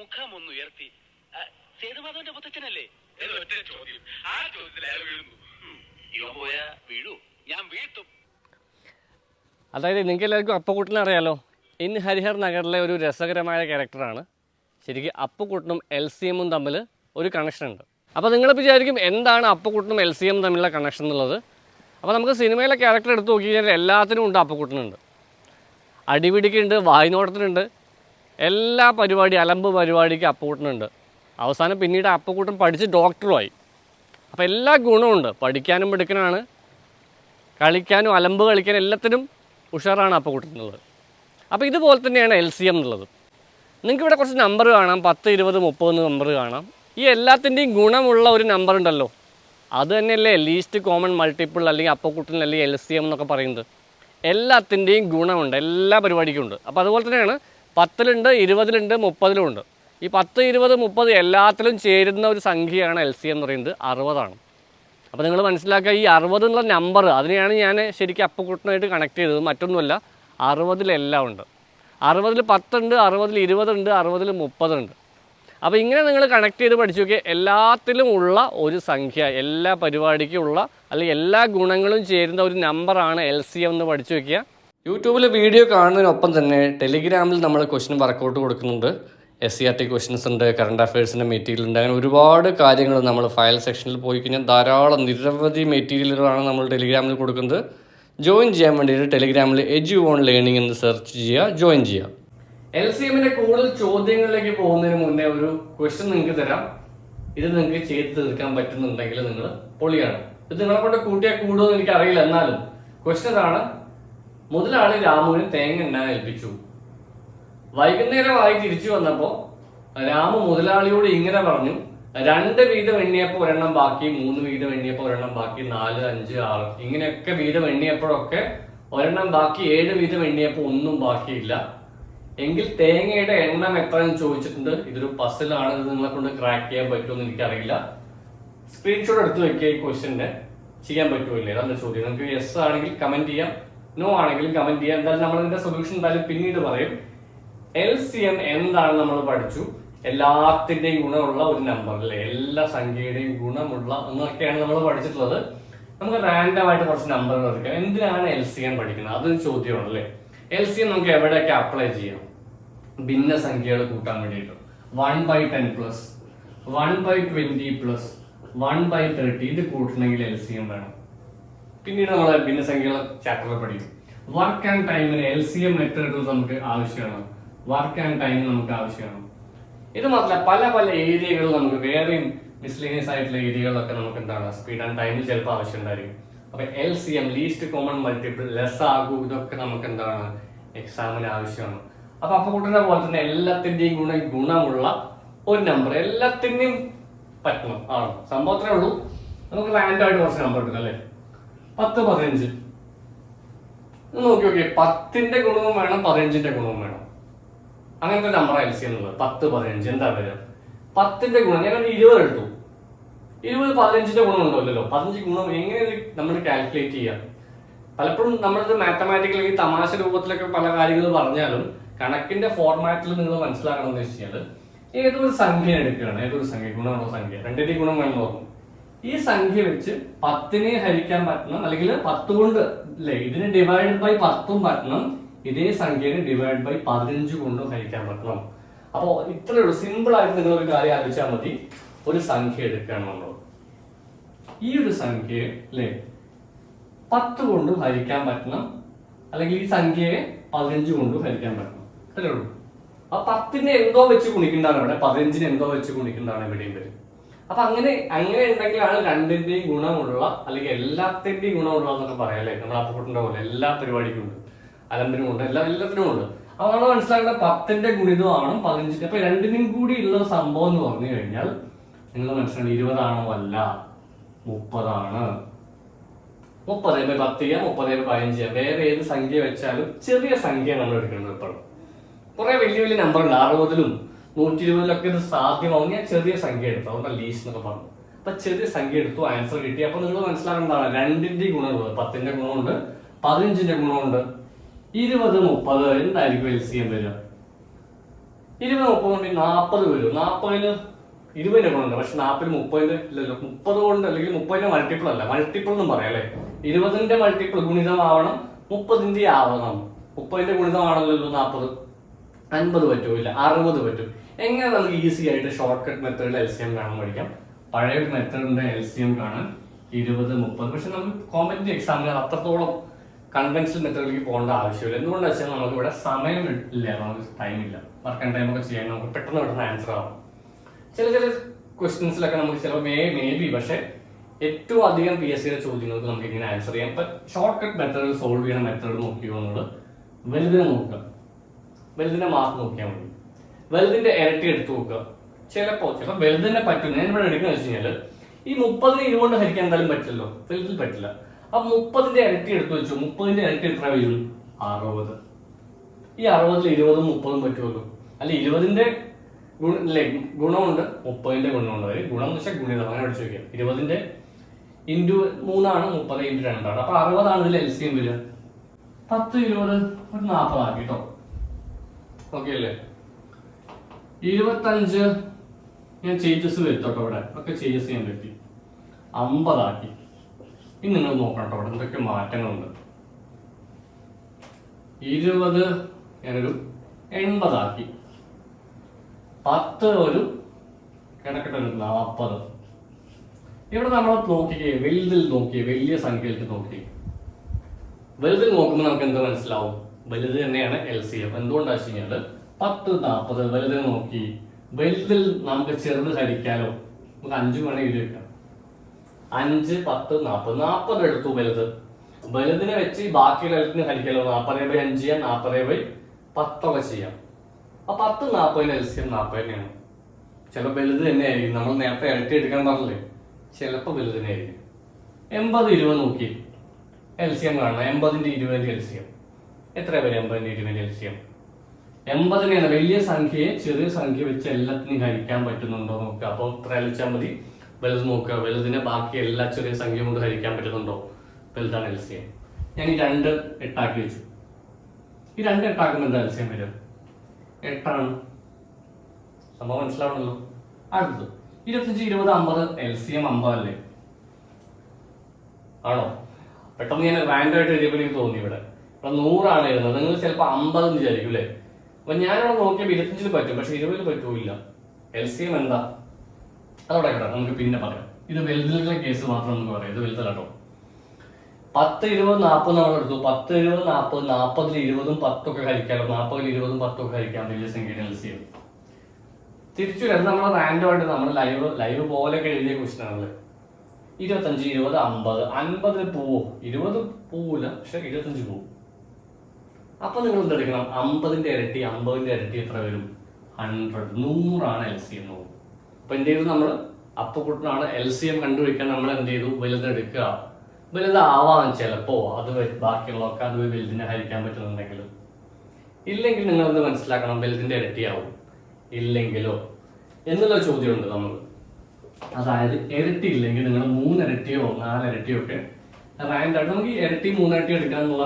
മുഖം ഒന്ന് ഉയർത്തി ആ, സേതുമാധവന്റെ മുത്തച്ഛനല്ലേ ചോദ്യം. ആ ചോദ്യത്തിൽ അയാൾ വീഴുന്നു. ഉം. ഇവൻ പോയാ വീഴൂ. ഞാൻ വീഴ്ത്തും. അതായത് നിങ്ങൾക്ക് എല്ലാവർക്കും അപ്പക്കുട്ടനെ അറിയാലോ ഇന്ന് ഹരിഹർ നഗറിലെ ഒരു രസകരമായ ക്യാരക്ടറാണ്. ശരിക്കും അപ്പക്കുട്ടനും എൽ സി എമ്മും തമ്മിൽ ഒരു കണക്ഷൻ ഉണ്ട്. അപ്പോൾ നിങ്ങൾ വിചാരിക്കും എന്താണ് അപ്പക്കുട്ടനും എൽ സി എമ്മും തമ്മിലുള്ള കണക്ഷൻ എന്നുള്ളത്? അപ്പോൾ നമുക്ക് സിനിമയിലെ ക്യാരക്ടർ എടുത്ത് നോക്കി കഴിഞ്ഞാൽ എല്ലാത്തിനും ഉണ്ട് അപ്പക്കുട്ടനുണ്ട് അടിപിടിക്കുണ്ട് വായ്നോട്ടത്തിനുണ്ട് എല്ലാ പരിപാടി അലമ്പ് പരിപാടിക്ക് അപ്പുകൂട്ടനുണ്ട്. അവസാനം പിന്നീട് അപ്പൂട്ടൻ പഠിച്ച് ഡോക്ടറുമായി. അപ്പോൾ എല്ലാ ഗുണമുണ്ട് പഠിക്കാനും മിടുക്കനാണ്. കളിക്കാനും അലമ്പ് കളിക്കാനും എല്ലാത്തിനും ഉഷാറാണ് അപ്പൂട്ടൻ എന്നുള്ളത് അപ്പോൾ ഇതുപോലെ തന്നെയാണ് എൽ സി എം എന്നുള്ളത്. നിങ്ങൾക്ക് ഇവിടെ കുറച്ച് നമ്പർ കാണാം. പത്ത് ഇരുപത് മുപ്പത് നമ്പർ കാണാം. ഈ എല്ലാത്തിന്റെയും ഗുണമുള്ള ഒരു നമ്പർ ഉണ്ടല്ലോ. അത് തന്നെയല്ലേ ലീസ്റ്റ് കോമൺ മൾട്ടിപ്പിൾ അല്ലെങ്കിൽ അപ്പക്കുട്ടൻ അല്ലെങ്കിൽ എൽ സി എം എന്നൊക്കെ പറയുന്നത്. എല്ലാത്തിന്റെയും ഗുണമുണ്ട്. എല്ലാ പരിപാടിക്കും ഉണ്ട്. അപ്പോൾ അതുപോലെ തന്നെയാണ് പത്തിലുണ്ട് ഇരുപതിലുണ്ട് മുപ്പതിലും ഉണ്ട് ഈ പത്ത് ഇരുപത് മുപ്പത് എല്ലാത്തിലും ചേരുന്ന ഒരു സംഖ്യയാണ് എൽ സി എന്ന് പറയുന്നത്. അറുപതാണ്. അപ്പോൾ നിങ്ങൾ മനസ്സിലാക്കുക ഈ അറുപത് എന്നുള്ള നമ്പർ അതിനെയാണ് ഞാൻ ശരിക്കും അപ്പക്കുട്ടനായിട്ട് കണക്ട് ചെയ്തത്. മറ്റൊന്നുമല്ല അറുപതിലെല്ലാം ഉണ്ട്. അറുപതിൽ പത്തുണ്ട് അറുപതിൽ ഇരുപതുണ്ട് അറുപതിൽ മുപ്പതുണ്ട്. അപ്പോൾ ഇങ്ങനെ നിങ്ങൾ കണക്ട് ചെയ്ത് പഠിച്ചു നോക്കിയാൽ എല്ലാത്തിലും ഉള്ള ഒരു സംഖ്യ എല്ലാ പരിപാടിക്കും ഉള്ള അല്ലെങ്കിൽ എല്ലാ ഗുണങ്ങളും ചേരുന്ന ഒരു നമ്പറാണ് എൽ സി എന്ന് പഠിച്ചു വെക്കുക യൂട്യൂബിൽ വീഡിയോ കാണുന്നതിനൊപ്പം തന്നെ ടെലിഗ്രാമിൽ നമ്മൾ ക്വസ്റ്റ്യൻ വർക്കൗട്ട് കൊടുക്കുന്നുണ്ട്. S C R T questions ഉണ്ട് കറണ്ട് അഫയേഴ്സിന്റെ മെറ്റീരിയൽ ഉണ്ട് അങ്ങനെ ഒരുപാട് കാര്യങ്ങൾ നമ്മൾ ഫയൽ സെക്ഷനിൽ പോയി കഴിഞ്ഞാൽ ധാരാളം നിരവധി മെറ്റീരിയലുകളാണ് നമ്മൾ ടെലിഗ്രാമിൽ കൊടുക്കുന്നത്. ജോയിൻ ചെയ്യാൻ വേണ്ടിയിട്ട് ടെലിഗ്രാമിൽ എജു ഓൺ ലേണിംഗ് എന്ന് സെർച്ച് ചെയ്യുക ജോയിൻ ചെയ്യുക. എൽ സി എമ്മിന്റെ കൂടുതൽ ചോദ്യങ്ങളിലേക്ക് പോകുന്നതിന് മുന്നേ ഒരു ക്വസ്റ്റ്യൻ നിങ്ങൾക്ക് തരാം. ഇത് നിങ്ങൾക്ക് ചെയ്ത് തീർക്കാൻ പറ്റുന്നുണ്ടെങ്കിൽ നിങ്ങൾ പൊളിയാണ്. ഇത് നിങ്ങളെ കൊണ്ട് കൂട്ടിയാൽ കൂടുമെന്ന് എനിക്ക് അറിയില്ല എന്നാലും ക്വസ്റ്റ്യൻ ആണ് മുതലാളി രാമുവിന് തേങ്ങ എണ്ണാൻ ഏൽപ്പിച്ചു. വൈകുന്നേരമായി തിരിച്ചു വന്നപ്പോ രാമു മുതലാളിയോട് ഇങ്ങനെ പറഞ്ഞു രണ്ട് വീതം എണ്ണിയപ്പോ ഒരെണ്ണം ബാക്കി മൂന്ന് വീതം എണ്ണിയപ്പോ ഒരെണ്ണം ബാക്കി നാല് അഞ്ച് ആറ് ഇങ്ങനെയൊക്കെ വീതം എണ്ണിയപ്പോഴൊക്കെ ഒരെണ്ണം ബാക്കി ഏഴ് വീതം എണ്ണിയപ്പോ ഒന്നും ബാക്കിയില്ല. എങ്കിൽ തേങ്ങയുടെ എണ്ണം എത്രയെന്ന് ചോദിച്ചിട്ടുണ്ട്? ഇതൊരു പസിലാണ് ഇത് നിങ്ങളെ കൊണ്ട് ക്രാക്ക് ചെയ്യാൻ പറ്റുമെന്ന് എനിക്കറിയില്ല. സ്ക്രീൻഷോട്ട് എടുത്ത് വെക്കുക ഈ ക്വസ്റ്റിന്റെ ചെയ്യാൻ പറ്റുമില്ലേ അതാണ് ചോദ്യം. നിങ്ങൾക്ക് യെസ് ആണെങ്കിൽ കമന്റ് ചെയ്യാം. നോ ആണെങ്കിലും കമന്റ് ചെയ്യാം. എന്തായാലും നമ്മൾ ഇതിന്റെ സൊല്യൂഷൻ എന്തായാലും പിന്നീട് പറയും. എൽ സി എം എന്താണ് നമ്മൾ പഠിച്ചു? എല്ലാത്തിന്റെയും ഗുണമുള്ള ഒരു നമ്പർ അല്ലെ? എല്ലാ സംഖ്യയുടെയും ഗുണമുള്ള എന്നൊക്കെയാണ് നമ്മൾ പഠിച്ചിട്ടുള്ളത്. നമുക്ക് റാൻഡം ആയിട്ട് കുറച്ച് നമ്പറുകൾ എടുക്കാം. എന്തിനാണ് എൽ സി എം പഠിക്കുന്നത്? അതൊരു ചോദ്യമാണ് അല്ലേ? എൽ സി എം നമുക്ക് എവിടെയൊക്കെ അപ്ലൈ ചെയ്യാം? ഭിന്ന സംഖ്യകൾ കൂട്ടാൻ വേണ്ടിയിട്ട്. One by ten plus one by twenty plus one by thirty ഇത് കൂട്ടണമെങ്കിൽ എൽ സി എം വേണം. പിന്നീട് നമ്മൾ ഭിന്നസംഖ്യകൾ ചാപ്റ്ററിൽ പഠിക്കും. വർക്ക് ആൻഡ് ടൈമിന് എൽ സി എം മെത്തേഡുകൾ നമുക്ക് ആവശ്യമാണ്. വർക്ക് ആൻഡ് ടൈം നമുക്ക് ആവശ്യമാണ്. ഇത് മാത്രമല്ല പല പല ഏരിയകൾ നമുക്ക് വേറെയും മിസ്ലീനിയസ് ആയിട്ടുള്ള ഏരിയകളൊക്കെ നമുക്ക് എന്താണ്? സ്പീഡ് ആൻഡ് ടൈമിൽ ചിലപ്പോൾ ആവശ്യം ഉണ്ടായിരിക്കും. അപ്പൊ L C M least common multiple less ആകൂ ഇതൊക്കെ നമുക്ക് എന്താണ്? എക്സാമിന് ആവശ്യമാണ്. അപ്പൊ അപ്പൊ കൂട്ടുന്ന പോലെ തന്നെ എല്ലാത്തിന്റെയും ഗുണ ഗുണമുള്ള ഒരു നമ്പർ എല്ലാത്തിന്റെയും പറ്റണം ആണ്. സംഭവത്തിനേ ഉള്ളൂ. നമുക്ക് റാൻഡായിട്ട് കുറച്ച് നമ്പർ എടുക്കാം അല്ലേ? പത്ത് പതിനഞ്ച്. നോക്കി നോക്കി പത്തിന്റെ ഗുണവും വേണം പതിനഞ്ചിന്റെ ഗുണവും വേണം. അങ്ങനത്തെ നമ്പർ എൽ സി എന്നുള്ളത്. പത്ത് പതിനഞ്ച് എന്താ വരിക? പത്തിന്റെ ഗുണം ഞാൻ ഇരുപത് എടുത്തു. ഇരുപത് പതിനഞ്ചിന്റെ ഗുണം ഉണ്ടല്ലോ. പതിനഞ്ച് ഗുണം എങ്ങനെ നമ്മൾ കാൽക്കുലേറ്റ് ചെയ്യാം. പലപ്പോഴും നമ്മളത് മാത്തമാറ്റിക്കൽ അല്ലെങ്കിൽ തമാശ രൂപത്തിലൊക്കെ പല കാര്യങ്ങൾ പറഞ്ഞാലും കണക്കിന്റെ ഫോർമാറ്റിൽ നിങ്ങൾ മനസ്സിലാക്കണം എന്ന് വെച്ച് കഴിഞ്ഞാൽ ഏതൊരു സംഖ്യ എടുക്കുകയാണ്. ഏതൊരു സംഖ്യ ഗുണമുള്ള സംഖ്യ. രണ്ടിന്റെ ഗുണം വേണം പറഞ്ഞു ഈ സംഖ്യ വെച്ച് പത്തിനെ ഹരിക്കാൻ പറ്റണം അല്ലെങ്കിൽ പത്ത് കൊണ്ട് അല്ലെ ഇതിനെ ഡിവൈഡ് ബൈ പത്തും പറ്റണം ഇതേ സംഖ്യനെ ഡിവൈഡ് ബൈ പതിനഞ്ച് കൊണ്ടും ഹരിക്കാൻ പറ്റണം. അപ്പോ ഇത്രയേ ഉള്ളൂ. സിമ്പിൾ ആയിട്ട് നിങ്ങൾ ഒരു കാര്യം ആലോചിച്ചാൽ മതി. ഒരു സംഖ്യ എടുക്കുകയാണ് നമ്മൾ. ഈ ഒരു സംഖ്യ അല്ലേ പത്ത് കൊണ്ടും ഹരിക്കാൻ പറ്റണം അല്ലെങ്കിൽ ഈ സംഖ്യയെ പതിനഞ്ച് കൊണ്ടും ഹരിക്കാൻ പറ്റണം. അല്ലേ ഉള്ളൂ. ആ പത്തിനെ എന്തോ വെച്ച് ഗുണിക്കേണ്ടതാണ് ഇവിടെ പതിനഞ്ചിന് എന്തോ വെച്ച് ഗുണിക്കേണ്ടതാണ് ഇവിടെയും വരും. അപ്പൊ അങ്ങനെ അങ്ങനെ ഉണ്ടെങ്കിലാണ് രണ്ടിന്റെയും ഗുണമുള്ള അല്ലെങ്കിൽ എല്ലാത്തിന്റെയും ഗുണമുള്ള എന്നൊക്കെ പറയാം അല്ലേ നമ്മൾ അപ്പുട്ടിന്റെ പോലെ എല്ലാ പരിപാടിക്കും ഉണ്ട്. അലമ്പിനും ഉണ്ട് എല്ലാ എല്ലാത്തിനും ഉണ്ട്. അപ്പൊ നമ്മൾ മനസ്സിലാക്കുന്ന പത്തിന്റെ ഗുണിതമാണ് പതിനഞ്ചിന്റെ അപ്പൊ രണ്ടിനും കൂടി ഉള്ള സംഭവം എന്ന് പറഞ്ഞു കഴിഞ്ഞാൽ നിങ്ങൾ മനസ്സിലാക്കണം ഇരുപതാണോ അല്ല? മുപ്പതാണ്. മുപ്പത് ബൈ പത്ത് ചെയ്യാം മുപ്പത് ബൈ പതിനഞ്ച് ചെയ്യാം. വേറെ ഏത് സംഖ്യ വെച്ചാലും ചെറിയ സംഖ്യ നമ്മൾ എടുക്കുന്നത് ഇപ്പോഴും കുറെ വലിയ വലിയ നമ്പർ ഉണ്ട്. അറുപതിലും നൂറ്റി ഇരുപതിലൊക്കെ ഇത് സാധ്യമാവും ഞാൻ ചെറിയ സംഖ്യ എടുത്തു. അതുകൊണ്ട് ലീസ് എന്നൊക്കെ പറഞ്ഞു അപ്പൊ ചെറിയ സംഖ്യ എടുത്തു ആൻസർ കിട്ടി. അപ്പൊ നിങ്ങൾ മനസ്സിലാക്കേണ്ടതാണ് രണ്ടിന്റെ ഗുണമുള്ളത് പത്തിന്റെ ഗുണമുണ്ട് പതിനഞ്ചിന്റെ ഗുണമുണ്ട്. ഇരുപത് മുപ്പത് എന്തായിരിക്കും എൽ സി എം വരിക? ഇരുപത് മുപ്പത് കൊണ്ട് നാൽപ്പത് വരും. നാൽപ്പതിന് ഇരുപതിന്റെ ഗുണമുണ്ട്. പക്ഷെ നാൽപ്പതിന് മുപ്പതിന്റെ ഇല്ലല്ലോ. മുപ്പത് കൊണ്ട് അല്ലെങ്കിൽ മുപ്പതിന്റെ മൾട്ടിപ്പിൾ അല്ല മൾട്ടിപ്പിൾ എന്നും പറയാം അല്ലേ? ഇരുപതിന്റെ മൾട്ടിപ്പിൾ ഗുണിതമാവണം മുപ്പതിന്റെ ആവണം. മുപ്പതിന്റെ ഗുണിതമാണല്ലോ നാൽപ്പത് അൻപത് ഇല്ല അറുപത് പറ്റും. എങ്ങനെ നമുക്ക് ഈസി ആയിട്ട് ഷോർട്ട് കട്ട് മെത്തേഡിൽ എൽ സി എം കാണാൻ പഠിക്കാം? പഴയ ഒരു മെത്തേഡിന്റെ എൽ സി എം കാണാൻ. ഇരുപത് മുപ്പത്. പക്ഷെ നമ്മൾ കോമ്പറ്റീവ് എക്സാമിന് അത്രത്തോളം കൺവെൻഷണൽ മെത്തേഡിലേക്ക് പോകേണ്ട ആവശ്യമില്ല. എന്തുകൊണ്ടാണ് വെച്ചാൽ നമുക്ക് ഇവിടെ സമയം ഇല്ല. നമുക്ക് ടൈം ഇല്ല. വർക്ക് ടൈം ഒക്കെ ചെയ്യാൻ നമുക്ക് പെട്ടെന്ന് പെട്ടെന്ന് ആൻസർ ആവും. ചില ചില ക്വസ്റ്റ്യൻസിലൊക്കെ നമുക്ക് ചിലപ്പോൾ മേ മേ ബി പക്ഷെ ഏറ്റവും അധികം പി എസ് സിയുടെ ചോദ്യങ്ങൾക്ക് നമുക്ക് ഇങ്ങനെ ആൻസർ ചെയ്യാം. ഇപ്പം ഷോർട്ട് കട്ട് മെത്തേഡ് സോൾവ് ചെയ്യുന്ന മെത്തേഡ് നോക്കിയോ എന്നുള്ളത്? വലുതിനെ നോക്കുക. വലുതിനെ മാർക്ക് നോക്കിയാൽ മതി. വലുതിന്റെ ഇരട്ടി എടുത്തു നോക്കുക ചിലപ്പോ ചിലപ്പോൾ വലുതിനെ പറ്റും. ഞാൻ ഇവിടെ എടുക്കുന്ന വെച്ച് കഴിഞ്ഞാൽ ഈ മുപ്പതിന് ഇരുപത് ഹരിക്കാൻ എന്തായാലും പറ്റില്ലല്ലോ. വലുതിൽ പറ്റില്ല. അപ്പൊ മുപ്പതിന്റെ ഇരട്ടി എടുത്തു വെച്ചു. മുപ്പതിന്റെ ഇരട്ടി എത്ര വരും? അറുപത്. ഈ അറുപതിൽ ഇരുപതും മുപ്പതും പറ്റുമല്ലോ അല്ല ഇരുപതിന്റെ ഗുണ അല്ലേ ഗുണമുണ്ട്. മുപ്പതിന്റെ ഗുണമുണ്ട്. അതായത് ഗുണം എന്ന് വെച്ചാൽ ഗുണിതം. അങ്ങനെ അടിച്ചു നോക്കിയാൽ ഇരുപതിന്റെ ഇന്റു മൂന്നാണ് മുപ്പത് ഇന്റു രണ്ടാണ്. അപ്പൊ അറുപതാണ് ഇതിൽ എൽ സി എം വരിക. പത്ത് ഇരുപത് ഒരു നാൽപ്പതാക്കി കേട്ടോ. ഓക്കെ അല്ലേ? ഇരുപത്തഞ്ച് ഞാൻ ചേഞ്ചസ് വരുത്തോട്ടോ ഇവിടെ. ഒക്കെ ചേഞ്ചസ് ചെയ്യാൻ പറ്റി. അമ്പതാക്കി. ഇനി നിങ്ങൾ നോക്കണം കേട്ടോ ഇവിടെ എന്തൊക്കെ മാറ്റങ്ങളുണ്ട്. ഇരുപത് ഞാനൊരു എൺപതാക്കി. പത്ത് ഒരു കിടക്കട്ടെ ഒരു നാൽപ്പത് ഇവിടെ നമ്മൾ നോക്കിക്കേ വലുതിൽ നോക്കിയേ വലിയ സംഖ്യയിലേക്ക് നോക്കിയേ. വലുതിൽ നോക്കുമ്പോൾ നമുക്ക് എന്ത് മനസ്സിലാവും? വലുത് തന്നെയാണ് എൽ സി എം എന്തുകൊണ്ടാണ് വെച്ച് കഴിഞ്ഞാൽ പത്ത് നാൽപ്പത് വലുതിൽ നോക്കി വലുതിൽ നമുക്ക് ചെറുത് ഹരിക്കാലോ? നമുക്ക് അഞ്ചു മണി എഴുതി വെക്കാം. അഞ്ച് പത്ത് നാൽപ്പത് നാൽപ്പത് എടുത്തു വലുത്. വലുതിനെ വെച്ച് ബാക്കിയുള്ള എല്ലാത്തിനും ഹരിക്കാലോ? നാൽപ്പത് ബൈ അഞ്ച് ചെയ്യാം നാൽപ്പത് ബൈ പത്തൊക്കെ ചെയ്യാം. അപ്പൊ പത്ത് നാൽപ്പതിന് എൽസിയം നാൽപ്പത് തന്നെയാണ്. ചിലപ്പോൾ വലുത് തന്നെയായിരിക്കും നമ്മൾ നേരത്തെ ഇരട്ടി എടുക്കാൻ പറഞ്ഞില്ലേ? ചിലപ്പോൾ വലുത് തന്നെയായിരിക്കും എൺപത് ഇരുപത് നോക്കി. എൽസിയം കാണണം. എൺപതിന്റെ ഇരുപതിന്റെ എൽസിയം എത്ര പേര് എൺപതിന്റെ ഇരുപതിന്റെ എൽസിയം എൺപതിനെയാണ് വലിയ സംഖ്യയെ ചെറിയ സംഖ്യ വെച്ച് എല്ലാത്തിനും ഹരിക്കാൻ പറ്റുന്നുണ്ടോ നോക്കുക. അപ്പോൾ ഇത്ര അലച്ചാൽ മതി. വലുത് നോക്കുക. വലുതിനെ ബാക്കി എല്ലാ ചെറിയ സംഖ്യ കൊണ്ട് ഹരിക്കാൻ പറ്റുന്നുണ്ടോ? വലുതാണ് എൽസിയം ഞാൻ ഈ രണ്ട് എട്ടാക്കി വെച്ചു. ഈ രണ്ട് എട്ടാക്കുമ്പോൾ എന്താ എൽസിയം വരും എട്ടാണ്. സംഭവം മനസ്സിലാവണല്ലോ. അടുത്തത്. ഇരുപത്തഞ്ച് ഇരുപത് അമ്പത് എൽ സി എം അമ്പതല്ലേ ആണോ? പെട്ടെന്ന് ഞാൻ റാൻഡായിട്ട് എഴുതിയപ്പോൾ എനിക്ക് തോന്നി ഇവിടെ. ഇവിടെ നൂറാണ് എഴുതുന്നത്. നിങ്ങൾ ചിലപ്പോൾ അമ്പത് എന്ന് വിചാരിക്കും അല്ലേ? അപ്പൊ ഞാനവിടെ നോക്കിയപ്പോൾ ഇരുപത്തഞ്ചിൽ പറ്റും പക്ഷെ ഇരുപതിൽ പറ്റൂല എൽ സി എം എന്താ? അതോടെ കേട്ടോ നമുക്ക് പിന്നെ പറയാം. ഇത് വലുതിലെ കേസ് മാത്രം നമുക്ക് പറയാം. ഇത് വലുതല്ലോ പത്ത് ഇരുപത് നാൽപ്പത് നമ്മൾ എടുത്തു. പത്ത് ഇരുപത് നാൽപ്പത് നാൽപ്പതിൽ ഇരുപതും പത്തൊക്കെ ഹരിക്കാമല്ലോ നാൽപ്പതിൽ ഇരുപതും പത്തൊക്കെ കഴിക്കാൻ വലിയ സംഖ്യയുടെ എൽ സി എം തിരിച്ചു വരുന്നത് നമ്മൾ റാൻഡം ആയിട്ട് നമ്മൾ ലൈവ് ലൈവ് പോലെയൊക്കെ എഴുതിയ ക്വസ്റ്റിനാണ് ഇരുപത്തഞ്ച് ഇരുപത് അമ്പത്. അൻപതിൽ പോവോ? ഇരുപത് പോവില്ല പക്ഷെ ഇരുപത്തഞ്ച് പോവും. അപ്പൊ നിങ്ങൾ എന്തെടുക്കണം അമ്പതിന്റെ ഇരട്ടി അമ്പതിന്റെ ഇരട്ടി എത്ര വരും? ഹൺഡ്രഡ് നൂറാണ് എൽ സി എം നോക്കും അപ്പൊ എന്ത് ചെയ്തു നമ്മൾ അപ്പക്കുട്ടനാണ് എൽ സി എം കണ്ടുപിടിക്കാൻ നമ്മൾ എന്ത് ചെയ്തു? വലുതെടുക്കുക വലുതാവാം ചിലപ്പോ അത് ബാക്കിയുള്ളവർക്ക് അത് വലുതിനെ ഹരിക്കാൻ പറ്റുന്നുണ്ടെങ്കിൽ ഇല്ലെങ്കിൽ നിങ്ങൾ എന്ത് മനസ്സിലാക്കണം? വലുതിന്റെ ഇരട്ടിയാവും. ഇല്ലെങ്കിലോ? എന്നുള്ള ചോദ്യമുണ്ട് നമ്മൾ അതായത് ഇരട്ടി ഇല്ലെങ്കിൽ നിങ്ങൾ മൂന്നിരട്ടിയോ നാലിരട്ടിയോ ഒക്കെ റാൻഡായിട്ട് നമുക്ക് ഇരട്ടി മൂന്നിരട്ടി എടുക്കാനുള്ള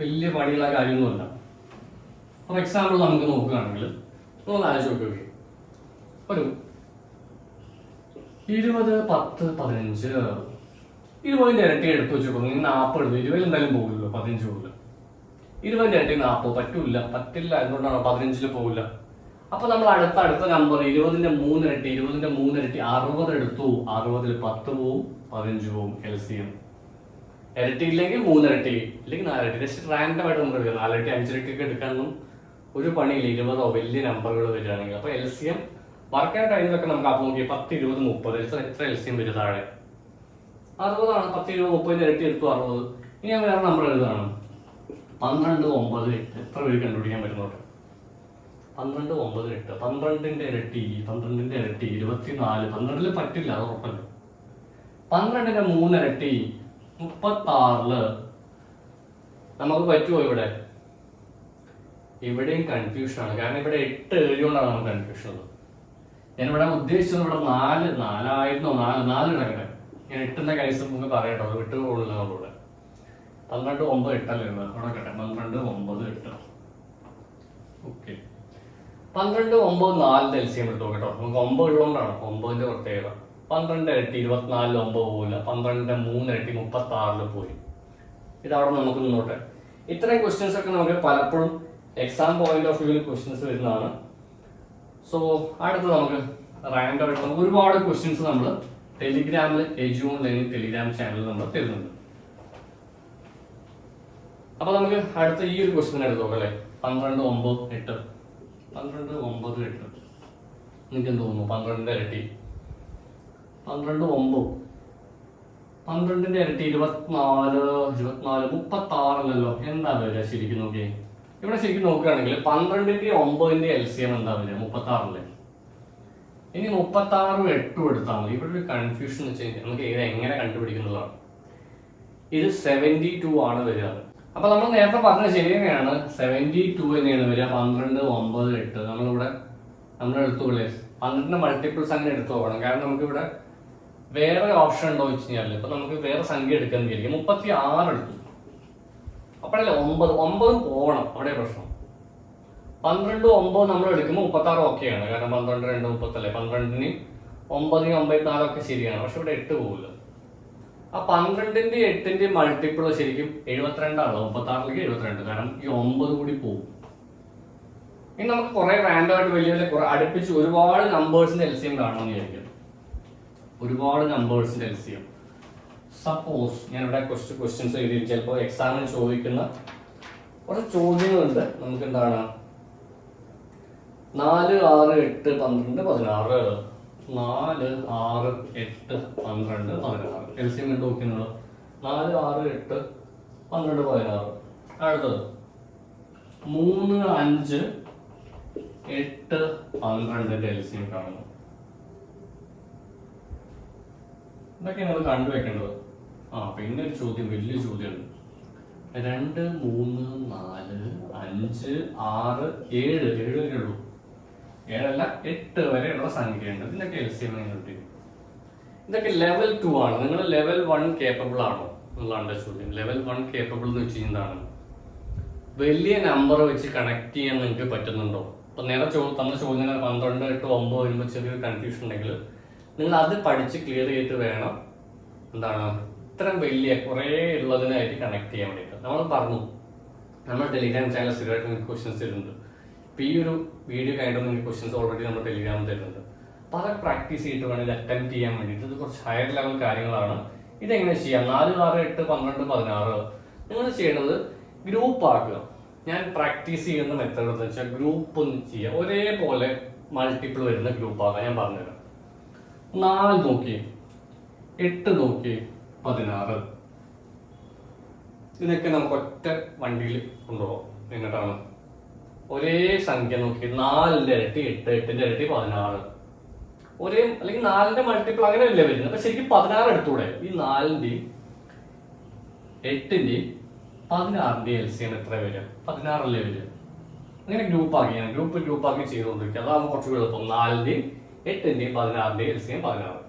വലിയ പണിയുള്ള കാര്യമൊന്നുമല്ല. ഫോർ എക്സാമ്പിൾ നമുക്ക് നോക്കുകയാണെങ്കിൽ നമ്മൾ ആലോചിച്ച് നോക്കുക ഒരു ഇരുപത് പത്ത് പതിനഞ്ച്. ഇരുപതിന്റെ ഇരട്ടി എടുത്ത് വെച്ച് നോക്കുന്നു നിങ്ങൾ നാൽപ്പത് എടുത്തു ഇരുപതിൽ എന്തായാലും പോകില്ലല്ലോ പതിനഞ്ച് പോകില്ല. ഇരുപതിന്റെ ഇരട്ടി നാൽപ്പത് പറ്റൂല പറ്റില്ല എന്തുകൊണ്ടാണ്? പതിനഞ്ചിൽ പോകില്ല. അപ്പൊ നമ്മൾ അടുത്ത അടുത്ത നമ്പർ ഇരുപതിന്റെ മൂന്നിരട്ടി ഇരുപതിന്റെ മൂന്നിരട്ടി അറുപത് എടുത്തു. അറുപതിൽ പത്ത് പോവും പതിനഞ്ച് പോവും എൽ സി എം ഇരട്ടി ഇല്ലെങ്കിൽ മൂന്നിരട്ടി ഇല്ലെങ്കിൽ നാലിരട്ടി. ജസ്റ്റ് റാൻഡം ആയിട്ട് നമുക്ക് എടുക്കാം. നാലിരട്ടി അഞ്ചിരട്ടി ഒക്കെ എടുക്കാനൊന്നും ഒരു പണിയില്ല. ഇരുപതോ വലിയ നമ്പറുകൾ വരികയാണെങ്കിൽ. അപ്പോൾ എൽ സി എം വർക്കാൻ ടൈമിലൊക്കെ നമുക്ക് അപ്പോൾ നോക്കി പത്ത് ഇരുപത് മുപ്പത് എത്ര എൽ സി എം വരും താഴെ. അറുപതാണ്. പത്ത് ഇരുപത് മുപ്പതിന്റെ ഇരട്ടി എടുത്തു അറുപത്. ഇനി ഞാൻ വേറെ നമ്പർ എഴുതാണ്. പന്ത്രണ്ട് ഒമ്പത് എട്ട്. എത്ര പേര് കണ്ടുപിടിക്കാൻ പറ്റുന്നുണ്ട് പന്ത്രണ്ട് ഒമ്പത് എട്ട്. പന്ത്രണ്ടിന്റെ ഇരട്ടി പന്ത്രണ്ടിന്റെ ഇരട്ടി ഇരുപത്തിനാല്. പന്ത്രണ്ടിൽ പറ്റില്ല അത് ഉറപ്പല്ല? പന്ത്രണ്ടിന്റെ മൂന്നിരട്ടി മുപ്പത്തി ആറിൽ നമുക്ക് പറ്റുമോ ഇവിടെ? ഇവിടെയും കൺഫ്യൂഷൻ ആണ്. കാരണം ഇവിടെ എട്ട് എഴുതിയോണ്ടാണ് നമുക്ക് കൺഫ്യൂഷൻ ഉള്ളത്. ഞാൻ ഇവിടെ ഉദ്ദേശിച്ചത് ഇവിടെ നാല് നാലായിരുന്നോ? നാല് നാല് കിടക്കട്ടെ. ഞാൻ എട്ടിന്റെ കൈസ് നമുക്ക് പറയട്ടോ. വിട്ടു പോകുന്നില്ല നമ്മളിവിടെ പന്ത്രണ്ട് ഒമ്പത് എട്ടല്ലേ ഉള്ളത്? അവിടെ കേട്ടെ പന്ത്രണ്ട് ഒമ്പത് എട്ട്. ഓക്കെ പന്ത്രണ്ട് ഒമ്പത് നാലിന്റെ എൽ സി എം എടുത്തു കേട്ടോ. നമുക്ക് ഒമ്പത് ഉള്ളതുകൊണ്ടാണ്. ഒമ്പതിന്റെ പ്രത്യേകത. പന്ത്രണ്ട് ഇരട്ടി ഇരുപത്തിനാലിൽ ഒമ്പത് പോയില്ല പന്ത്രണ്ട് മൂന്ന് ഇരട്ടി മുപ്പത്തി ആറിൽ പോയി. ഇതവിടെ നമുക്ക് നിന്നോട്ടെ. ഇത്രയും ക്വസ്റ്റ്യൻസ് ഒക്കെ നമുക്ക് പലപ്പോഴും എക്സാം പോയിന്റ് ഓഫ് വ്യൂവിൽ ക്വസ്റ്റ്യൻസ് വരുന്നതാണ്. സോ അടുത്ത് നമുക്ക് റാങ്ക് ആയിട്ട് നമുക്ക് ഒരുപാട് ക്വസ്റ്റ്യൻസ് നമ്മൾ ടെലിഗ്രാമിൽ എജുവും അല്ലെങ്കിൽ ടെലിഗ്രാം ചാനലിൽ നമ്മൾ തരുന്നുണ്ട്. അപ്പൊ നമുക്ക് അടുത്ത ഈ ഒരു ക്വസ്റ്റ്യൻ എടുത്ത് നോക്കാം അല്ലേ? പന്ത്രണ്ട് ഒമ്പത് എട്ട്. പന്ത്രണ്ട് ഒമ്പത് എട്ട്. നിങ്ങൾക്ക് തോന്നുന്നു? പന്ത്രണ്ട് ഇരട്ടി പന്ത്രണ്ട് ഒമ്പത്. പന്ത്രണ്ടിന്റെ ഇരട്ടി ഇരുപത്തിനാല് ഇരുപത്തിനാല് മുപ്പത്തി ആറിലല്ലോ എന്താ വരിക ശരിക്കും നോക്കിയേ. ഇവിടെ ശരിക്കും നോക്കുകയാണെങ്കിൽ പന്ത്രണ്ടിന്റെ ഒമ്പതിന്റെ എൽ സി എം എന്താ വരിക? മുപ്പത്തി ആറല്ലേ ഇനി മുപ്പത്തി ആറും എട്ടും എടുത്താൽ മതി. ഇവിടെ ഒരു കൺഫ്യൂഷൻ വെച്ച് കഴിഞ്ഞാൽ നമുക്ക് ഇത് എങ്ങനെ കണ്ടുപിടിക്കുന്നതാണ് ഇത് സെവന്റി ടു ആണ് വരിക. അപ്പൊ നമ്മൾ നേരത്തെ പറഞ്ഞത് ശരിയാണ് സെവന്റി ടു തന്നെയാണ് വരിക. പന്ത്രണ്ട് ഒമ്പത് എട്ട്. നമ്മളിവിടെ നമ്മൾ എടുത്തോളേ പന്ത്രണ്ടിന്റെ മൾട്ടിപ്പിൾസ് അങ്ങനെ എടുത്തു പോകണം. കാരണം നമുക്കിവിടെ വേറെ ഓപ്ഷൻ ഉണ്ടോ വെച്ച് കഴിഞ്ഞാൽ ഇപ്പൊ നമുക്ക് വേറെ സംഖ്യ എടുക്കാൻ വിചാരിക്കും മുപ്പത്തി ആറ് എടുത്തു. അപ്പോഴല്ലേ ഒമ്പത് ഒമ്പതും പോകണം അവിടെ പ്രശ്നം. പന്ത്രണ്ട് ഒമ്പത് നമ്മൾ എടുക്കുമ്പോൾ മുപ്പത്തി ആറ് ആണ്. കാരണം പന്ത്രണ്ട് രണ്ട് മുപ്പത്തല്ലേ? പന്ത്രണ്ടിന് ഒമ്പതിന് ഒമ്പത്തിനാലൊക്കെ ശരിയാണ്. പക്ഷെ ഇവിടെ എട്ട് പോകില്ല ആ പന്ത്രണ്ടിന്റെ എട്ടിന്റെ മൾട്ടിപ്പിൾ ശരിക്കും എഴുപത്തിരണ്ടാണ്. മുപ്പത്തി ആറിലേക്ക് എഴുപത്തിരണ്ട്. കാരണം ഈ ഒമ്പത് കൂടി പോകും ഇനി നമുക്ക് കുറെ റാൻഡായിട്ട് വലിയ വലിയ അടുപ്പിച്ച് ഒരുപാട് നമ്പേഴ്സിന്റെ എൽ സി എം കാണണമെന്ന് വിചാരിക്കും. ഒരുപാട് numbers L C M suppose ഇവിടെ കുറച്ച് ക്വസ്റ്റ്യൻസ് എഴുതി ചിലപ്പോൾ എക്സാമിന് ചോദിക്കുന്ന കുറച്ച് ചോദ്യങ്ങളുണ്ട്. നമുക്ക് എന്താണ് നാല് ആറ് എട്ട് പന്ത്രണ്ട് പതിനാറ്. നാല് ആറ് എട്ട് പന്ത്രണ്ട് പതിനാറ്. എൽ സി എം ഇട്ട് നോക്കുന്നത് നാല് ആറ് എട്ട് പന്ത്രണ്ട് പതിനാറ്. അടുത്തത്. മൂന്ന് അഞ്ച് എട്ട് പന്ത്രണ്ട് എൽ സി എം കാണുന്നു ഇതൊക്കെ നിങ്ങൾ കണ്ടുവെക്കേണ്ടത് ആ പിന്നെ ഒരു ചോദ്യം വലിയ ചോദ്യമാണ്. രണ്ട് മൂന്ന് നാല് അഞ്ച് ആറ് ഏഴ്. ഏഴ് വരെ ഉള്ളൂ. ഏഴല്ല എട്ട് വരെയുള്ള സംഖ്യയുണ്ട് ഇതിനൊക്കെ എൽ സി എം കിട്ടി. ഇതൊക്കെ ലെവൽ ടു ആണ്. നിങ്ങൾ ലെവൽ വൺ കേപ്പബിൾ ആണോ എന്നുള്ളതാണ് ചോദ്യം. ലെവൽ വൺ കേപ്പബിൾ എന്ന് വെച്ച് കഴിഞ്ഞാൽ വലിയ നമ്പർ വെച്ച് കണക്ട് ചെയ്യാൻ നിങ്ങൾക്ക് പറ്റുന്നുണ്ടോ? അപ്പം നേരെ ചോ തന്ന ചോദ്യം പന്ത്രണ്ട് എട്ട് ഒമ്പത് വരുമ്പോൾ ചെറിയൊരു കൺഫ്യൂഷൻ ഉണ്ടെങ്കിൽ നിങ്ങൾ അത് പഠിച്ച് ക്ലിയർ ചെയ്തിട്ട് വേണം എന്താണ് ഇത്രയും വലിയ കുറേ ഉള്ളതിനായിട്ട് കണക്ട് ചെയ്യാൻ വേണ്ടിയിട്ട്. നമ്മൾ പറഞ്ഞു നമ്മൾ ടെലിഗ്രാം ചാനൽ സ്ഥിരമായിട്ട് നിങ്ങൾക്ക് ക്വസ്റ്റ്യൻസ് തരുന്നുണ്ട്. ഇപ്പൊ ഈ ഒരു വീഡിയോ കഴിഞ്ഞിട്ട് നിങ്ങൾക്ക് ക്വസ്റ്റ്യൻസ് ഓൾറെഡി നമ്മൾ ടെലിഗ്രാം തരുന്നുണ്ട്. അപ്പോൾ അതൊക്കെ പ്രാക്ടീസ് ചെയ്തിട്ട് വേണം ഇത് അറ്റംപ്റ്റ് ചെയ്യാൻ വേണ്ടിയിട്ട്. ഇത് കുറച്ച് ഹയർ ലെവൽ കാര്യങ്ങളാണ്. ഇതെങ്ങനെ ചെയ്യാം? നാല് ആറ് എട്ട് പന്ത്രണ്ട് പതിനാറ്. നിങ്ങൾ ചെയ്യേണ്ടത് ഗ്രൂപ്പ് ആക്കുക. ഞാൻ പ്രാക്ടീസ് ചെയ്യുന്ന മെത്തേഡ് എന്ന് വെച്ചാൽ ഗ്രൂപ്പ് ഒന്ന് ചെയ്യുക. ഒരേപോലെ മൾട്ടിപ്പിൾ വരുന്ന ഗ്രൂപ്പ് ആകാം. ഞാൻ പറഞ്ഞുതരാം. നാല് നോക്കി. എട്ട് നോക്കി. പതിനാറ്. ഇതൊക്കെ നമുക്ക് ഒറ്റ വണ്ടിയിൽ കൊണ്ടുപോകാം. എന്നിട്ടാണ് ഒരേ സംഖ്യ നോക്കി. നാലിന്റെ ഇരട്ടി എട്ട് എട്ടിന്റെ ഇരട്ടി പതിനാറ്. ഒരേ അല്ലെങ്കിൽ നാലിന്റെ മൾട്ടിപ്പിൾ അങ്ങനെ അല്ലേ വരുന്നത്? അപ്പൊ ശരിക്കും പതിനാറ് എടുത്തൂടെ? ഈ നാലിന്റെയും എട്ടിന്റെയും പതിനാറിന്റെയും എൽ സി എം എത്ര വരിക? പതിനാറല്ലേ വരിക. അങ്ങനെ ഗ്രൂപ്പ് ആക്കി ഞാൻ ഗ്രൂപ്പ് ഗ്രൂപ്പ് ആക്കി ചെയ്തുകൊണ്ടിരിക്കുക. അതാകുമ്പോൾ കുറച്ചുകൂടി എളുപ്പം. നാലിന്റെയും എട്ടിന്റെയും പതിനാറിന്റെയും എൽസിയം പതിനാറ്.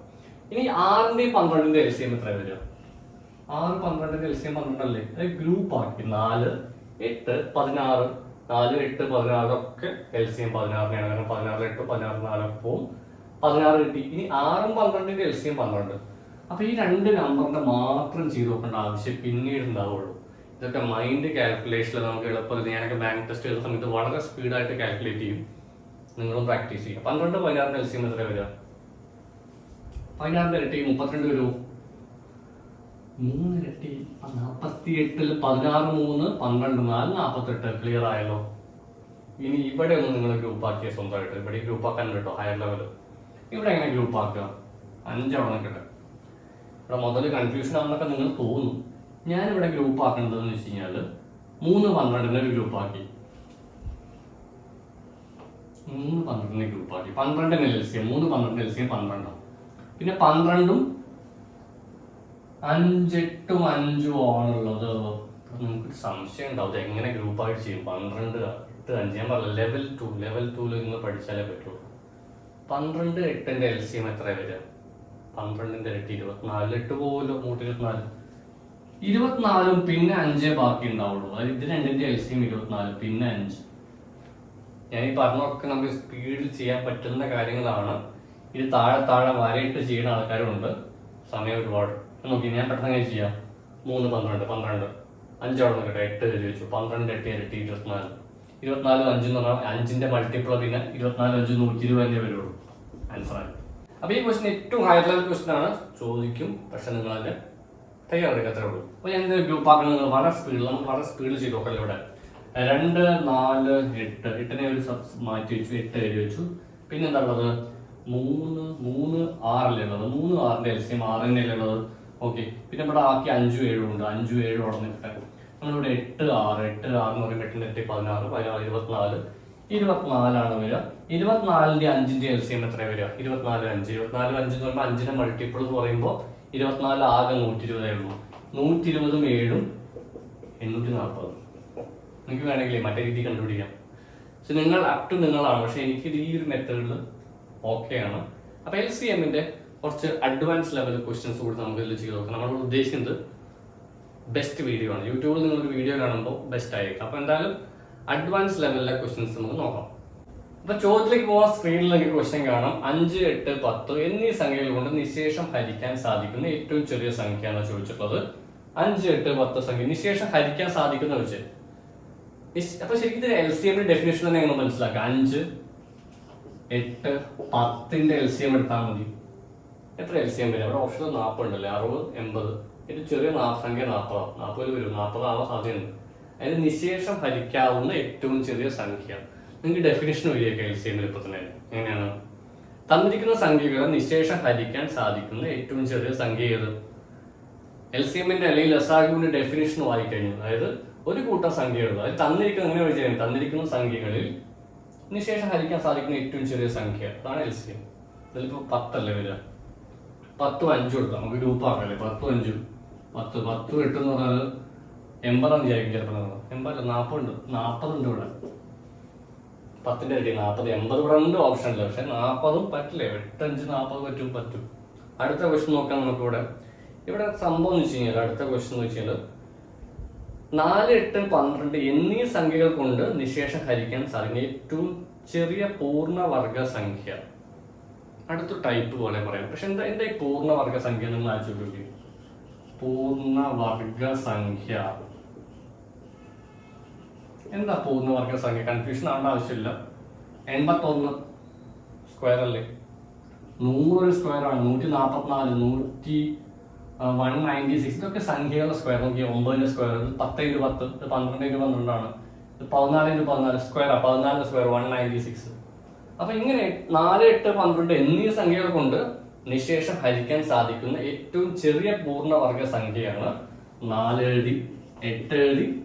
ഇനി ആറിന്റെയും പന്ത്രണ്ടിന്റെ എൽ സി എം എത്ര വരിക? ആറ് പന്ത്രണ്ടിന്റെ എൽ സി എം പന്ത്രണ്ടല്ലേ? അത് ഗ്രൂപ്പ് ആക്കി. നാല് എട്ട് പതിനാറ്. നാല് എട്ട് പതിനാറ് ഒക്കെ എൽ സി എം പതിനാറിനെയാണ്. കാരണം പതിനാറ് എട്ട് പതിനാറ് നാലൊക്കെ പോവും പതിനാറ് കിട്ടി. ഇനി ആറും പന്ത്രണ്ടിന്റെ എൽ സി എം പന്ത്രണ്ട്. അപ്പൊ ഈ രണ്ട് നമ്പറിന്റെ മാത്രം ചെയ്തു നോക്കേണ്ട ആവശ്യം പിന്നീട് ഉണ്ടാവുള്ളൂ. ഇതൊക്കെ മൈൻഡ് കാൽക്കുലേഷനിൽ നമുക്ക് എളുപ്പത്തിൽ ഞാനൊക്കെ ബാങ്ക് ടെസ്റ്റ് ചെയ്ത സമയത്ത് വളരെ സ്പീഡായിട്ട് കാൽക്കുലേറ്റ് ചെയ്യും. നിങ്ങളും പ്രാക്ടീസ് ചെയ്യുക. പന്ത്രണ്ട് പതിനാറിന്റെ എൽ സി എം എത്ര വരിക? പതിനാറിന്റെ ഇരട്ടി മുപ്പത്തിരണ്ട് വരുമോ മൂന്ന് ഇരട്ടി നാൽപ്പത്തി എട്ടിൽ പതിനാറ് മൂന്ന് പന്ത്രണ്ട് നാല് നാൽപ്പത്തെട്ട് ക്ലിയർ ആയല്ലോ? ഇനി ഇവിടെ ഒന്ന് നിങ്ങൾ ഗ്രൂപ്പ് ആക്കിയ സ്വന്തമായിട്ട്. ഇവിടെ ഗ്രൂപ്പ് ആക്കാൻ കേട്ടോ ഹയർ ലെവൽ ഇവിടെ എങ്ങനെ ഗ്രൂപ്പ് ആക്കുക? അഞ്ചെണ്ണം കിട്ടും. ഇവിടെ മുതൽ കൺഫ്യൂഷൻ ആണെന്നൊക്കെ നിങ്ങൾ തോന്നും. ഞാനിവിടെ ഗ്രൂപ്പ് ആക്കേണ്ടതെന്ന് വെച്ച് കഴിഞ്ഞാൽ മൂന്ന് പന്ത്രണ്ടിന് ഒരു ഗ്രൂപ്പ് ആക്കി. മൂന്ന് പന്ത്രണ്ടിനെ ഗ്രൂപ്പ് ആക്കി. പന്ത്രണ്ടിന് എൽ സി മൂന്ന് പന്ത്രണ്ട് എൽ സി പന്ത്രണ്ടും. പിന്നെ പന്ത്രണ്ടും അഞ്ചെട്ടും അഞ്ചും ആണുള്ളത്. നമുക്കൊരു സംശയം ഉണ്ടാവും. എങ്ങനെ എങ്ങനെ ഗ്രൂപ്പായിട്ട് ചെയ്യും? പന്ത്രണ്ട് എട്ട് അഞ്ച്. ഞാൻ പറഞ്ഞ ലെവൽ ടു ലെവൽ ടൂൽ നിങ്ങൾ പഠിച്ചാലേ പറ്റുള്ളൂ. പന്ത്രണ്ട് എട്ടിന്റെ എൽ സി എം എത്ര വരിക? പന്ത്രണ്ടിന്റെ എട്ട് ഇരുപത്തിനാല്. എട്ട് പോകുമല്ലോ മൂട്ട് ഇരുപത്തിനാല്. ഇരുപത്തിനാലും പിന്നെ അഞ്ചേ ബാക്കി ഉണ്ടാവുള്ളൂ. അതായത് ഇത് രണ്ടിന്റെ എൽ സി എം ഇരുപത്തിനാല് പിന്നെ അഞ്ച്. ഞാൻ ഈ പറഞ്ഞൊക്കെ നമുക്ക് സ്പീഡിൽ ചെയ്യാൻ പറ്റുന്ന കാര്യങ്ങളാണ്. ഇത് താഴെ താഴെ വരയിട്ട് ചെയ്യുന്ന ആൾക്കാരുണ്ട്. സമയം ഒരുപാട്. നോക്കി ഞാൻ പെട്ടെന്ന് അങ്ങനെ ചെയ്യാം? മൂന്ന് പന്ത്രണ്ട് പന്ത്രണ്ട്. അഞ്ചോടെ നോക്കട്ടെ എട്ട് വരെ ചോദിച്ചു പന്ത്രണ്ട് എട്ട് ഇരട്ടി ഇരുപത്തിനാല്. ഇരുപത്തിനാല് അഞ്ച് എന്ന് പറഞ്ഞാൽ അഞ്ചിന്റെ മൾട്ടിപ്പിൾ പിന്നെ ഇരുപത്തിനാല് അഞ്ച് നൂറ്റി ഇരുപതിന്റെ വരുള്ളൂ. ആൻസറായി അപ്പോൾ ഈ ക്വസ്റ്റൻ ഏറ്റവും ഹയർ ലെവൽ ക്വസ്റ്റൻ ആണ്. ചോദിക്കും പക്ഷെ നിങ്ങൾ അതിന് തയ്യാറെടുക്കത്തേ ഉള്ളൂ. അപ്പോൾ ഞാൻ ഗ്രൂപ്പ് ആക്കുന്നത് വളരെ സ്പീഡിൽ നമ്മൾ വളരെ സ്പീഡിൽ ചെയ്ത് നോക്കല്ലോ ഇവിടെ? രണ്ട് നാല് എട്ട്. എട്ടിനെ ഒരു സബ് മാറ്റി വെച്ചു. എട്ട് എഴുതി വെച്ചു. പിന്നെ എന്താ ഉള്ളത് മൂന്ന് മൂന്ന് ആറിലുള്ളത് മൂന്ന് ആറിന്റെ എൽ സി എം ആറിന്റെ ഉള്ളത്? ഓക്കെ. പിന്നെ ഇവിടെ ആക്കി അഞ്ചും ഏഴും ഉണ്ട്. അഞ്ചും ഏഴും ഉടനെ നമ്മളിവിടെ എട്ട് ആറ്. എട്ട് ആറ് എന്ന് പറയുമ്പോൾ എട്ടിന് എട്ട് പതിനാറ് പതിനാറ് ഇരുപത്തിനാല്. ഇരുപത്തിനാലാണ് വരിക. ഇരുപത്തിനാലിന്റെ അഞ്ചിന്റെ എൽ സി എം എത്ര വരിക? ഇരുപത്തിനാല് അഞ്ച്. ഇരുപത്തിനാല് അഞ്ച് എന്ന് പറയുമ്പോൾ അഞ്ചിന്റെ മൾട്ടിപ്പിൾ എന്ന് പറയുമ്പോൾ ഇരുപത്തിനാല് ആകെ നൂറ്റി ഇരുപതേ ഉള്ളൂ. നൂറ്റി ഇരുപതും ഏഴും എണ്ണൂറ്റി നാൽപ്പത് നിങ്ങൾക്ക് വേണമെങ്കിൽ മറ്റേ രീതി കണ്ടുപിടിക്കാം. സോ നിങ്ങൾ അപ് ടു നിങ്ങളാണ്. പക്ഷേ എനിക്ക് ഈ ഒരു മെത്തേഡിൽ ആണ്. അപ്പൊ എൽ സി എമ്മിന്റെ കുറച്ച് അഡ്വാൻസ് ലെവൽ ക്വസ്റ്റ്യൻസ് കൂടി നമുക്ക് ഇതിൽ ചെയ്ത് നോക്കാം. നമ്മൾ ഉദ്ദേശിക്കുന്നത് ബെസ്റ്റ് വീഡിയോ ആണ്. യൂട്യൂബിൽ നിങ്ങൾ ഒരു വീഡിയോ കാണുമ്പോൾ ബെസ്റ്റ് ആയിരിക്കും. അപ്പോൾ എന്തായാലും അഡ്വാൻസ് ലെവലിലെ ക്വസ്റ്റ്യൻസ് നമുക്ക് നോക്കാം. അപ്പോൾ ചോദ്യത്തിലേക്ക് പോകാൻ സ്ക്രീനിൽ ക്വസ്റ്റ്യൻ കാണാം. അഞ്ച് എട്ട് പത്ത് എന്നീ സംഖ്യകൾ കൊണ്ട് നിശേഷം ഹരിക്കാൻ സാധിക്കുന്ന ഏറ്റവും ചെറിയ സംഖ്യയാണ് ചോദിച്ചിട്ടുള്ളത്. അഞ്ച് എട്ട് പത്ത് സംഖ്യ. നിശേഷം ഹരിക്കാൻ സാധിക്കുന്ന വെച്ച് അപ്പൊ ശരിക്കും എൽ സി എമ്മിന്റെ ഡെഫിനേഷൻ തന്നെ നമ്മൾ മനസ്സിലാക്കുക അഞ്ച് എട്ട് പത്തിന്റെ എൽ സി എം എടുത്താൽ മതി. എത്ര എൽ സി എം വരും? അവിടെ ഓപ്ഷൻ നാൽപ്പത് ഉണ്ടല്ലേ അറുപത് എൺപത്. ഏറ്റവും ചെറിയ സംഖ്യ നാൽപ്പതാണ് നാൽപ്പത് വരും. നാൽപ്പതാവാൻ സാധ്യതയുണ്ട്. അതിന് നിശേഷം ഹരിക്കാവുന്ന ഏറ്റവും ചെറിയ സംഖ്യ. നിങ്ങൾക്ക് ഡെഫിനേഷൻ വരികയൊക്കെ എൽ സി എമ്മിൽ ഇപ്പൊ തന്നെ എങ്ങനെയാണ്? തന്നിരിക്കുന്ന സംഖ്യകളെ നിശേഷം ഹരിക്കാൻ സാധിക്കുന്ന ഏറ്റവും ചെറിയ സംഖ്യ ഏത്? എൽ സി എമ്മിന്റെ അല്ലെങ്കിൽ ലസാഗുവിന്റെ ഡെഫിനേഷൻ വായിക്കഴിഞ്ഞു. അതായത് ഒരു കൂട്ടം സംഖ്യകൾ അത് തന്നിരിക്കുന്ന അങ്ങനെ വിചാരിക്കും തന്നിരിക്കുന്ന സംഖ്യകളിൽ നിശേഷം ഹരിക്കാൻ സാധിക്കുന്ന ഏറ്റവും ചെറിയ സംഖ്യ അതാണ് എൽ സി എം ഇതിലിപ്പോ പത്തല്ലേ വരിക? പത്തും അഞ്ചും എടുക്കാം. നമുക്ക് ഗ്രൂപ്പ് ആക്കല്ലേ പത്തും അഞ്ചും. പത്ത് പത്ത് എട്ട് എന്ന് പറഞ്ഞാൽ എൺപതാം വിചാരിക്കും ചിലപ്പോൾ എൺപതല്ല നാൽപ്പതുണ്ട് നാൽപ്പതുണ്ട് ഇവിടെ. പത്തിന്റെ ഇരട്ടി നാൽപ്പത് എൺപത് ഇവിടെ ഉണ്ട് ഓപ്ഷനില്ല പക്ഷെ നാൽപ്പതും പറ്റില്ലേ? എട്ടഞ്ച് നാൽപ്പത് പറ്റും പറ്റും. അടുത്ത ക്വസ്റ്റ്യൻ നോക്കാം നമുക്കിവിടെ. ഇവിടെ സംഭവം എന്ന് വെച്ച് കഴിഞ്ഞാൽ അടുത്ത ക്വസ്റ്റ്യൻ എന്ന് വെച്ച് കഴിഞ്ഞാൽ നാല് എട്ട് പന്ത്രണ്ട് എന്നീ സംഖ്യകൾ കൊണ്ട് നിശേഷം ഹരിക്കാൻ സാധിക്കുന്ന ഏറ്റവും ചെറിയ പൂർണവർഗ സംഖ്യ. അടുത്ത ടൈപ്പ് പോലെ പറയാം. പക്ഷെ എന്താ എന്താ ഈ പൂർണവർഗ സംഖ്യ നിങ്ങൾ പൂർണ പൂർണവർഗ സംഖ്യ. എന്താ പൂർണവർഗ സംഖ്യ? കൺഫ്യൂഷൻ ആവേണ്ട ആവശ്യമില്ല. എൺപത്തൊന്ന് സ്ക്വയർ അല്ലേ? നൂറ് സ്ക്വയർ ആണ്. നൂറ്റി നാൽപ്പത്തിനാല് നൂറ്റി വൺ നയന്റി സിക്സ് ഇതൊക്കെ സംഖ്യകളുടെ സ്ക്വയർ നോക്കി ഒമ്പതിന്റെ സ്ക്വയർ ഇത് പത്ത് ഇന്റു പത്ത് ഇത് പന്ത്രണ്ട് ഇന്റു പന്ത്രണ്ടാണ്. ഇത് പതിനാല് ഇന്റു പതിനാല് സ്ക്വയർ പതിനാലിന്റെ സ്ക്വയർ വൺ നയന്റി സിക്സ് അപ്പം ഇങ്ങനെ നാല് എട്ട് പന്ത്രണ്ട് എന്നീ സംഖ്യകൾ കൊണ്ട് നിശേഷം ഹരിക്കാൻ സാധിക്കുന്ന ഏറ്റവും ചെറിയ പൂർണവർഗ സംഖ്യയാണ് നാല് എഴുതി എട്ട് എഴുതി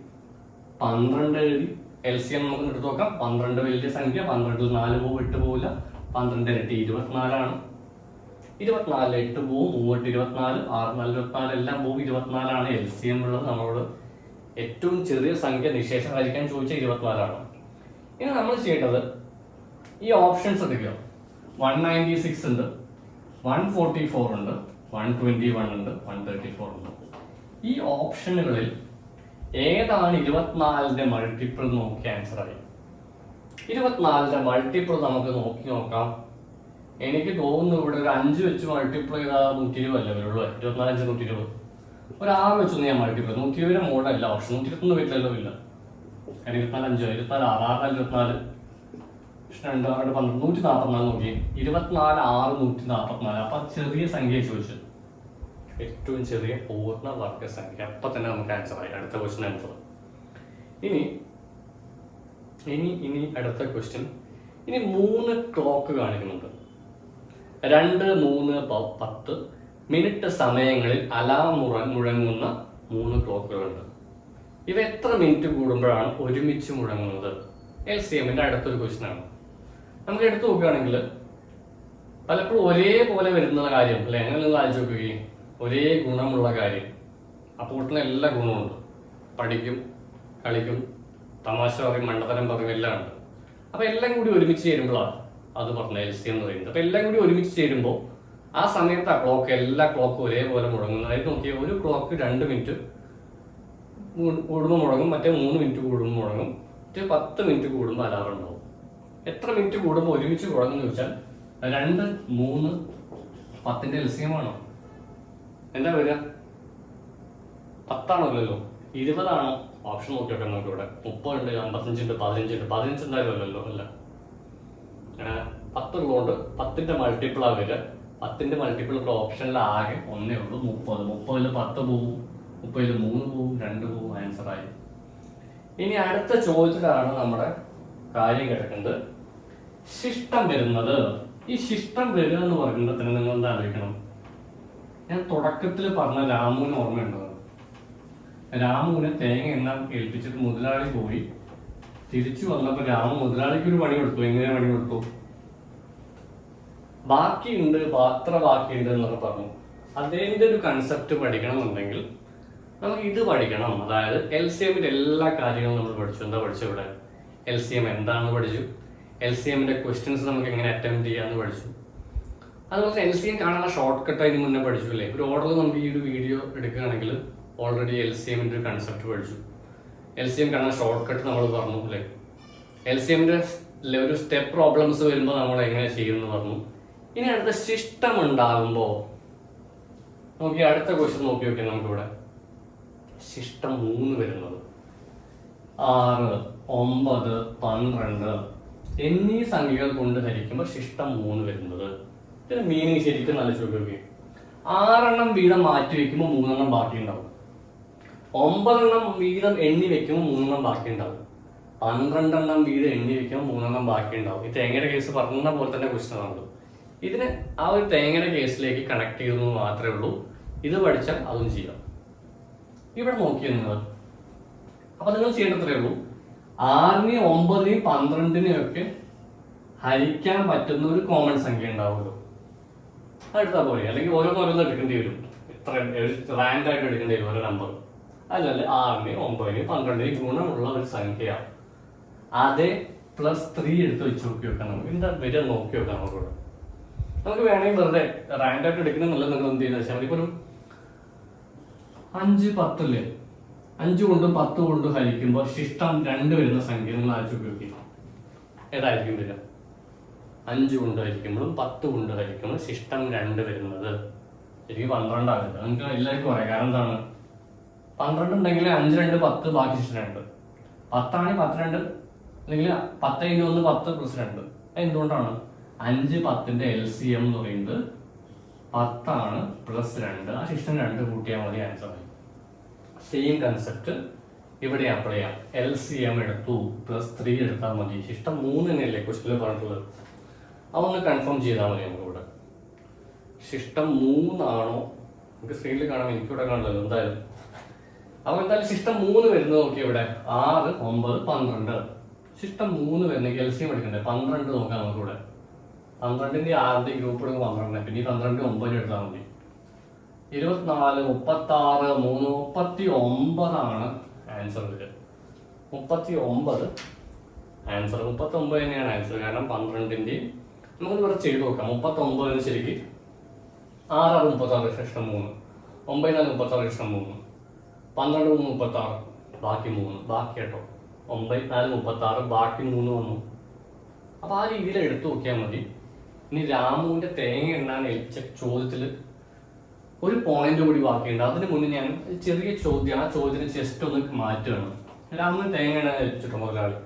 പന്ത്രണ്ട് എഴുതി. എൽ സി എം നമുക്ക് എടുത്ത് നോക്കാം. പന്ത്രണ്ട് വലിയ സംഖ്യ പന്ത്രണ്ടിൽ നാല് പോവും എട്ട് പോവില്ല. പന്ത്രണ്ട് ഇരട്ടി ഇരുപത്തിനാലാണ്. ഇരുപത്തിനാല് എട്ട് പോവും മൂവെട്ട് ഇരുപത്തിനാല് ആറ് നാല് ഇരുപത്തിനാല് എല്ലാം പോവും ഇരുപത്തിനാലാണ് എൽ സി എം ഉള്ളത്. നമ്മളോട് ഏറ്റവും ചെറിയ സംഖ്യ നിശേഷം ഹരിക്കാൻ ചോദിച്ചാൽ ഇരുപത്തിനാലാണ്. ഇനി നമ്മൾ ചെയ്യേണ്ടത് ഈ ഓപ്ഷൻസ് എടുക്കുക. വൺ നയന്റി സിക്സ് ഉണ്ട് വൺ ഫോർട്ടി ഫോർ ഉണ്ട് വൺ ട്വന്റി വൺ ഉണ്ട് വൺ തേർട്ടി ഫോർ ഉണ്ട്. ഈ ഓപ്ഷനുകളിൽ ഏതാണ് ഇരുപത്തിനാലിന്റെ മൾട്ടിപ്പിൾ നോക്കി ആൻസർ ആയി? ഇരുപത്തിനാലിന്റെ മൾട്ടിപ്പിൾ നമുക്ക് നോക്കി നോക്കാം. എനിക്ക് തോന്നുന്നു ഇവിടെ ഒരു അഞ്ച് വെച്ച് മൾട്ടിപ്ലൈ ചെയ്താൽ നൂറ്റി ഇരുപത് അല്ലേ വരുള്ളൂ? ഇരുപത്തിനാല് അഞ്ച് നൂറ്റി ഇരുപത് ഒരു ആറ് വെച്ചൊന്നും ഞാൻ മൾട്ടിപ്ലൈ നൂറ്റി ഇരുപത് മോഡല്ല ഓപ്ഷൻ നൂറ്റി ഇരുപത്തൊന്ന് വീട്ടിലല്ലോ ഇല്ല. കാരണം ഇരുപത്തിനാല് അഞ്ചോ ഇരുപത്തിനാല് ആറ് ആറ് ഇരുപത്തിനാല്. രണ്ട് ആറ് പന്ത്രണ്ട് നൂറ്റി നാൽപ്പത്തിനാല് നോക്കി. ഇരുപത്തിനാല് ആറ് നൂറ്റി നാൽപ്പത്തിനാല് അപ്പൊ ചെറിയ സംഖ്യ ചോദിച്ചു ഏറ്റവും ചെറിയ പൂർണ വർഗ സംഖ്യ അപ്പൊ തന്നെ നമുക്ക് ആൻസർ ആയി. അടുത്ത ക്വസ്റ്റ്യൻ ആൻസർ ഇനി ഇനി ഇനി അടുത്ത ക്വസ്റ്റ്യൻ ഇനി മൂന്ന് ക്ലോക്ക് കാണിക്കുന്നുണ്ട്. രണ്ട് മൂന്ന് പത്ത് മിനിറ്റ് സമയങ്ങളിൽ അലാം മുറ മുഴങ്ങുന്ന മൂന്ന് ക്ലോക്കുകളുണ്ട്. ഇവ എത്ര മിനിറ്റ് കൂടുമ്പോഴാണ് ഒരുമിച്ച് മുഴങ്ങുന്നത്? എൽ സി എമ്മിന്റെ അടുത്തൊരു ക്വസ്റ്റ്യനാണ്. നമുക്ക് എടുത്തു നോക്കുകയാണെങ്കിൽ പലപ്പോഴും ഒരേപോലെ വരുന്ന കാര്യം അല്ലെ? അങ്ങനെ നിങ്ങൾ ആലോചിച്ച് നോക്കുകയും ഒരേ ഗുണമുള്ള കാര്യം. അപ്പോൾ എല്ലാ ഗുണമുണ്ട് പഠിക്കും കളിക്കും തമാശ പറയും മണ്ടത്തരം പറയും എല്ലാം ഉണ്ട്. അപ്പൊ എല്ലാം കൂടി ഒരുമിച്ച് ചേരുമ്പോഴാണ് അത് പറഞ്ഞ എൽ സി എന്ന് പറയുന്നത്. അപ്പൊ എല്ലാം കൂടി ഒരുമിച്ച് ചേരുമ്പോൾ ആ സമയത്ത് ആ ക്ലോക്ക് എല്ലാ ക്ലോക്കും ഒരേപോലെ മുടങ്ങുന്നു അതായത് നോക്കിയാൽ ഒരു ക്ലോക്ക് രണ്ട് മിനിറ്റ് കൂടുമ്പോൾ മുടങ്ങും മറ്റേ മൂന്ന് മിനിറ്റ് കൂടുമ്പോൾ മുടങ്ങും മറ്റേ പത്ത് മിനിറ്റ് കൂടുമ്പോൾ അലാറം ഉണ്ടാവും. എത്ര മിനിറ്റ് കൂടുമ്പോൾ ഒരുമിച്ച് കുഴങ്ങുന്നു ചോദിച്ചാൽ രണ്ട് മൂന്ന് പത്തിന്റെ എൽസിയമാണോ എന്താ വരിക? പത്താണല്ലോ ഇരുപതാണോ ഓപ്ഷൻ നോക്കി നമുക്കിവിടെ മുപ്പതുണ്ട് അമ്പത്തഞ്ചുണ്ട് പതിനഞ്ചുണ്ട്. പതിനഞ്ച് എന്തായാലും അല്ലല്ലോ അല്ല. അങ്ങനെ പത്തുള്ളതുകൊണ്ട് പത്തിന്റെ മൾട്ടിപ്പിൾ ആ വരിക. പത്തിന്റെ മൾട്ടിപ്പിൾ ഉള്ള ഓപ്ഷനിൽ ആകെ ഒന്നേ ഉള്ളൂ മുപ്പത്. മുപ്പതിൽ പത്ത് പോവും മുപ്പതിൽ മൂന്ന് പോവും രണ്ട് പോവും ആൻസർ ആയി. ഇനി അടുത്ത ചോദ്യത്തിലാണ് നമ്മുടെ കാര്യം കിടക്കുന്നത്. ശിഷ്ടം വരുന്നത്. ഈ ശിഷ്ടം വരിക എന്ന് പറയുമ്പോൾ തന്നെ നിങ്ങൾ എന്താ ആലോചിക്കണം? ഞാൻ തുടക്കത്തിൽ പറഞ്ഞ രാമുവിന് ഓർമ്മയുണ്ടോ? രാമുവിനെ തേങ്ങ എണ്ണ ഏൽപ്പിച്ചിട്ട് മുതലാളി പോയി. തിരിച്ചു വന്നപ്പോൾ രാമ മുതലാളിക്ക് ഒരു പണി കൊടുത്തു. എങ്ങനെ പണി കൊടുത്തു? ബാക്കിയുണ്ട് പാത്ര ബാക്കിയുണ്ട് എന്നൊക്കെ പറഞ്ഞു. അതിന്റെ ഒരു കൺസെപ്റ്റ് പഠിക്കണം എന്നുണ്ടെങ്കിൽ നമുക്ക് ഇത് പഠിക്കണം. അതായത് എൽ സി എമ്മിന്റെ എല്ലാ കാര്യങ്ങളും നമ്മൾ പഠിച്ചു. എന്താ പഠിച്ചു ഇവിടെ? എൽ സി എം എന്താണെന്ന് പഠിച്ചു? എൽ സി എമ്മിന്റെ ക്വസ്റ്റ്യൻസ് നമുക്ക് എങ്ങനെ അറ്റംപ്റ്റ് ചെയ്യാമെന്ന് പഠിച്ചു. അതുപോലെ എൽ സി എം കാണാൻ ഷോർട്ട് കട്ട് അതിന് മുന്നേ പഠിച്ചു അല്ലേ? ഒരു ഓർഡർ നമുക്ക് ഈ ഒരു വീഡിയോ എടുക്കുകയാണെങ്കിൽ ഓൾറെഡി എൽ സി എമ്മിന്റെ ഒരു കൺസെപ്റ്റ് പഠിച്ചു. എൽ സി എം കാണാൻ ഷോർട്ട് കട്ട് നമ്മൾ പറഞ്ഞു അല്ലേ? എൽ സി എമ്മിന്റെ ഒരു സ്റ്റെപ്പ് പ്രോബ്ലംസ് വരുമ്പോൾ നമ്മൾ എങ്ങനെ ചെയ്യുമെന്ന് പറഞ്ഞു. ഇനി അടുത്ത ശിഷ്ടം ഉണ്ടാകുമ്പോൾ നോക്കി അടുത്ത ക്വസ്റ്റ്യൻ നോക്കി നോക്കി നമുക്കിവിടെ. ശിഷ്ടം മൂന്ന് വരുന്നത്. ആറ് ഒമ്പത് പന്ത്രണ്ട് എന്നീ സംഖ്യകൾ കൊണ്ട് ഹരിക്കുമ്പോൾ ശിഷ്ടം മൂന്ന് വരുന്നത്. ഇതിന്റെ മീനിങ് ശരിക്കും നല്ല ചോദ്യം ആറെണ്ണം വീതം മാറ്റി വെക്കുമ്പോൾ മൂന്നെണ്ണം ബാക്കി ഉണ്ടാവും ഒമ്പതെണ്ണം വീതം എണ്ണി വെക്കുമ്പോൾ മൂന്നെണ്ണം ബാക്കി ഉണ്ടാവും പന്ത്രണ്ടെണ്ണം വീതം എണ്ണി വെക്കുമ്പോൾ മൂന്നെണ്ണം ബാക്കി ഉണ്ടാവും ഈ തേങ്ങയുടെ കേസ് പറഞ്ഞ പോലെ തന്നെ ക്വസ്റ്റൻ ആണ് ഇതിന് ആ ഒരു തേങ്ങയുടെ കേസിലേക്ക് കണക്ട് ചെയ്യുന്നത് മാത്രമേ ഉള്ളൂ. ഇത് പഠിച്ചാൽ അതും ചെയ്യാം. ഇവിടെ നോക്കി നിങ്ങൾ. അപ്പൊ നിങ്ങൾ ചെയ്യേണ്ടത്രേ ഉള്ളൂ. ആറിനെയും ഒമ്പതിനെയും പന്ത്രണ്ടിനെയും ഒക്കെ ഹരിക്കാൻ പറ്റുന്ന ഒരു കോമൺ സംഖ്യ ഉണ്ടാവുമല്ലോ. അടുത്ത പോലെ അല്ലെങ്കിൽ ഓരോന്നോരോന്ന് എടുക്കേണ്ടി വരും. ഇത്ര റാൻഡായിട്ട് എടുക്കേണ്ടി വരും ഓരോ നമ്പർ അല്ലല്ലേ ആറിന് ഒമ്പതിന് പന്ത്രണ്ടിന് ഗുണമുള്ള ഒരു സംഖ്യ. അതേ പ്ലസ് ത്രീ എടുത്ത് വെച്ച് നോക്കി വെക്കണം. എന്താ വരിക നോക്കി വെക്കാം നമുക്കിവിടെ നമുക്ക് വേണമെങ്കിൽ വെറുതെ റാൻഡായിട്ട് എടുക്കുന്ന എടുക്കണമെന്നല്ല നിങ്ങൾ എന്ത് ചെയ്യുന്നത് വെച്ചാൽ മതി. ഇപ്പൊ ഒരു അഞ്ച് പത്തല്ലേ അഞ്ച് കൊണ്ടും പത്ത് കൊണ്ടും ഹരിക്കുമ്പോൾ ശിഷ്ടം രണ്ട് വരുന്ന സംഖ്യ നിങ്ങൾ ആലോചിച്ച് ഉപയോഗിക്കുക ഏതായിരിക്കും വരിക? അഞ്ച് കൊണ്ട് ഹരിക്കുമ്പോഴും പത്ത് കൊണ്ട് ഹരിക്കുമ്പോൾ ശിഷ്ടം രണ്ട് വരുന്നത്. എനിക്ക് പന്ത്രണ്ടാവില്ല നിങ്ങൾക്ക് എല്ലാവർക്കും പറയാം കാരണം എന്താണ്? പന്ത്രണ്ട് ഉണ്ടെങ്കിൽ അഞ്ച് രണ്ട് പത്ത് ബാക്കി രണ്ട്. പത്താണെങ്കിൽ പത്ത് രണ്ട് അല്ലെങ്കിൽ പത്ത് കഴിഞ്ഞ് ഒന്ന് പത്ത് പ്ലസ് രണ്ട്. എന്തുകൊണ്ടാണ്? അഞ്ച് പത്തിന്റെ എൽ സി എം എന്ന് പറയുന്നത് പത്താണ് പ്ലസ് രണ്ട്. ആ ശിഷ്ടം രണ്ട് കൂട്ടിയാൽ മതി ആൻസർ ആയി സെയിം കൺസെപ്റ്റ് ഇവിടെ അപ്ലൈ ചെയ്യാം. എൽ സി എം എടുത്തു പ്ലസ് ത്രീ എടുത്താൽ മതി. ശിഷ്ടം മൂന്ന് തന്നെയല്ലേ ക്വസ്റ്റിൽ പറഞ്ഞിട്ടുള്ളത്? അതൊന്ന് കൺഫേം ചെയ്താൽ മതി നമുക്ക് ഇവിടെ ശിഷ്ടം മൂന്നാണോ? നമുക്ക് സ്ക്രീനിൽ കാണാം. എനിക്കിവിടെ കാണില്ലല്ലോ എന്തായാലും. അപ്പൊ എന്തായാലും സിസ്റ്റം മൂന്ന് വരുന്നത് നോക്കി ഇവിടെ. ആറ് ഒമ്പത് പന്ത്രണ്ട്. സിസ്റ്റം മൂന്ന് വരുന്നെങ്കിൽ എൽസിയം എടുക്കണ്ടേ? പന്ത്രണ്ട് നോക്കാം നമുക്കിവിടെ. പന്ത്രണ്ടിന്റെ ആറിന്റെ ഗ്രൂപ്പ് എടുക്കുമ്പോൾ പന്ത്രണ്ട്. പിന്നെ ഈ പന്ത്രണ്ട് ഒമ്പത് എടുത്താൽ മതി. ഇരുപത്തിനാല് മുപ്പത്തി ആറ് മൂന്ന് മുപ്പത്തി ഒമ്പതാണ് ആൻസർ ഇതിൽ മുപ്പത്തി ഒമ്പത് ആൻസർ മുപ്പത്തി ഒമ്പത് തന്നെയാണ് ആൻസർ കാരണം പന്ത്രണ്ടിന്റെയും നമുക്ക് ഇവിടെ ചെയ്ത് നോക്കാം. മുപ്പത്തി ഒമ്പതിന് ശരിക്ക് ആറാറ് മുപ്പത്തി ആറ് ശേഷം മൂന്ന്. ഒമ്പതിനാല് മുപ്പത്താറ് ശേഷം മൂന്ന്. പന്ത്രണ്ട് മുപ്പത്തി ആറ് ബാക്കി മൂന്ന്. ബാക്കി കേട്ടോ. ഒമ്പത് നാല് മുപ്പത്തി ആറ് ബാക്കി മൂന്ന് വന്നു. അപ്പോൾ ആ രീതിയിൽ എടുത്തു നോക്കിയാൽ മതി. ഇനി രാമുവിന്റെ തേങ്ങ എണ്ണാൻ ഏൽപ്പിച്ച ചോദ്യത്തിൽ ഒരു പോയിന്റ് കൂടി ബാക്കിയുണ്ട്. അതിന് മുന്നേ ഞാൻ ചെറിയ ചോദ്യം ആ ചോദ്യത്തിന് ജസ്റ്റ് ഒന്ന് മാറ്റുകയാണ്. രാമുവിന് തേങ്ങ എണ്ണാൻ ഏൽപ്പിച്ചിട്ട് മുതലാളി?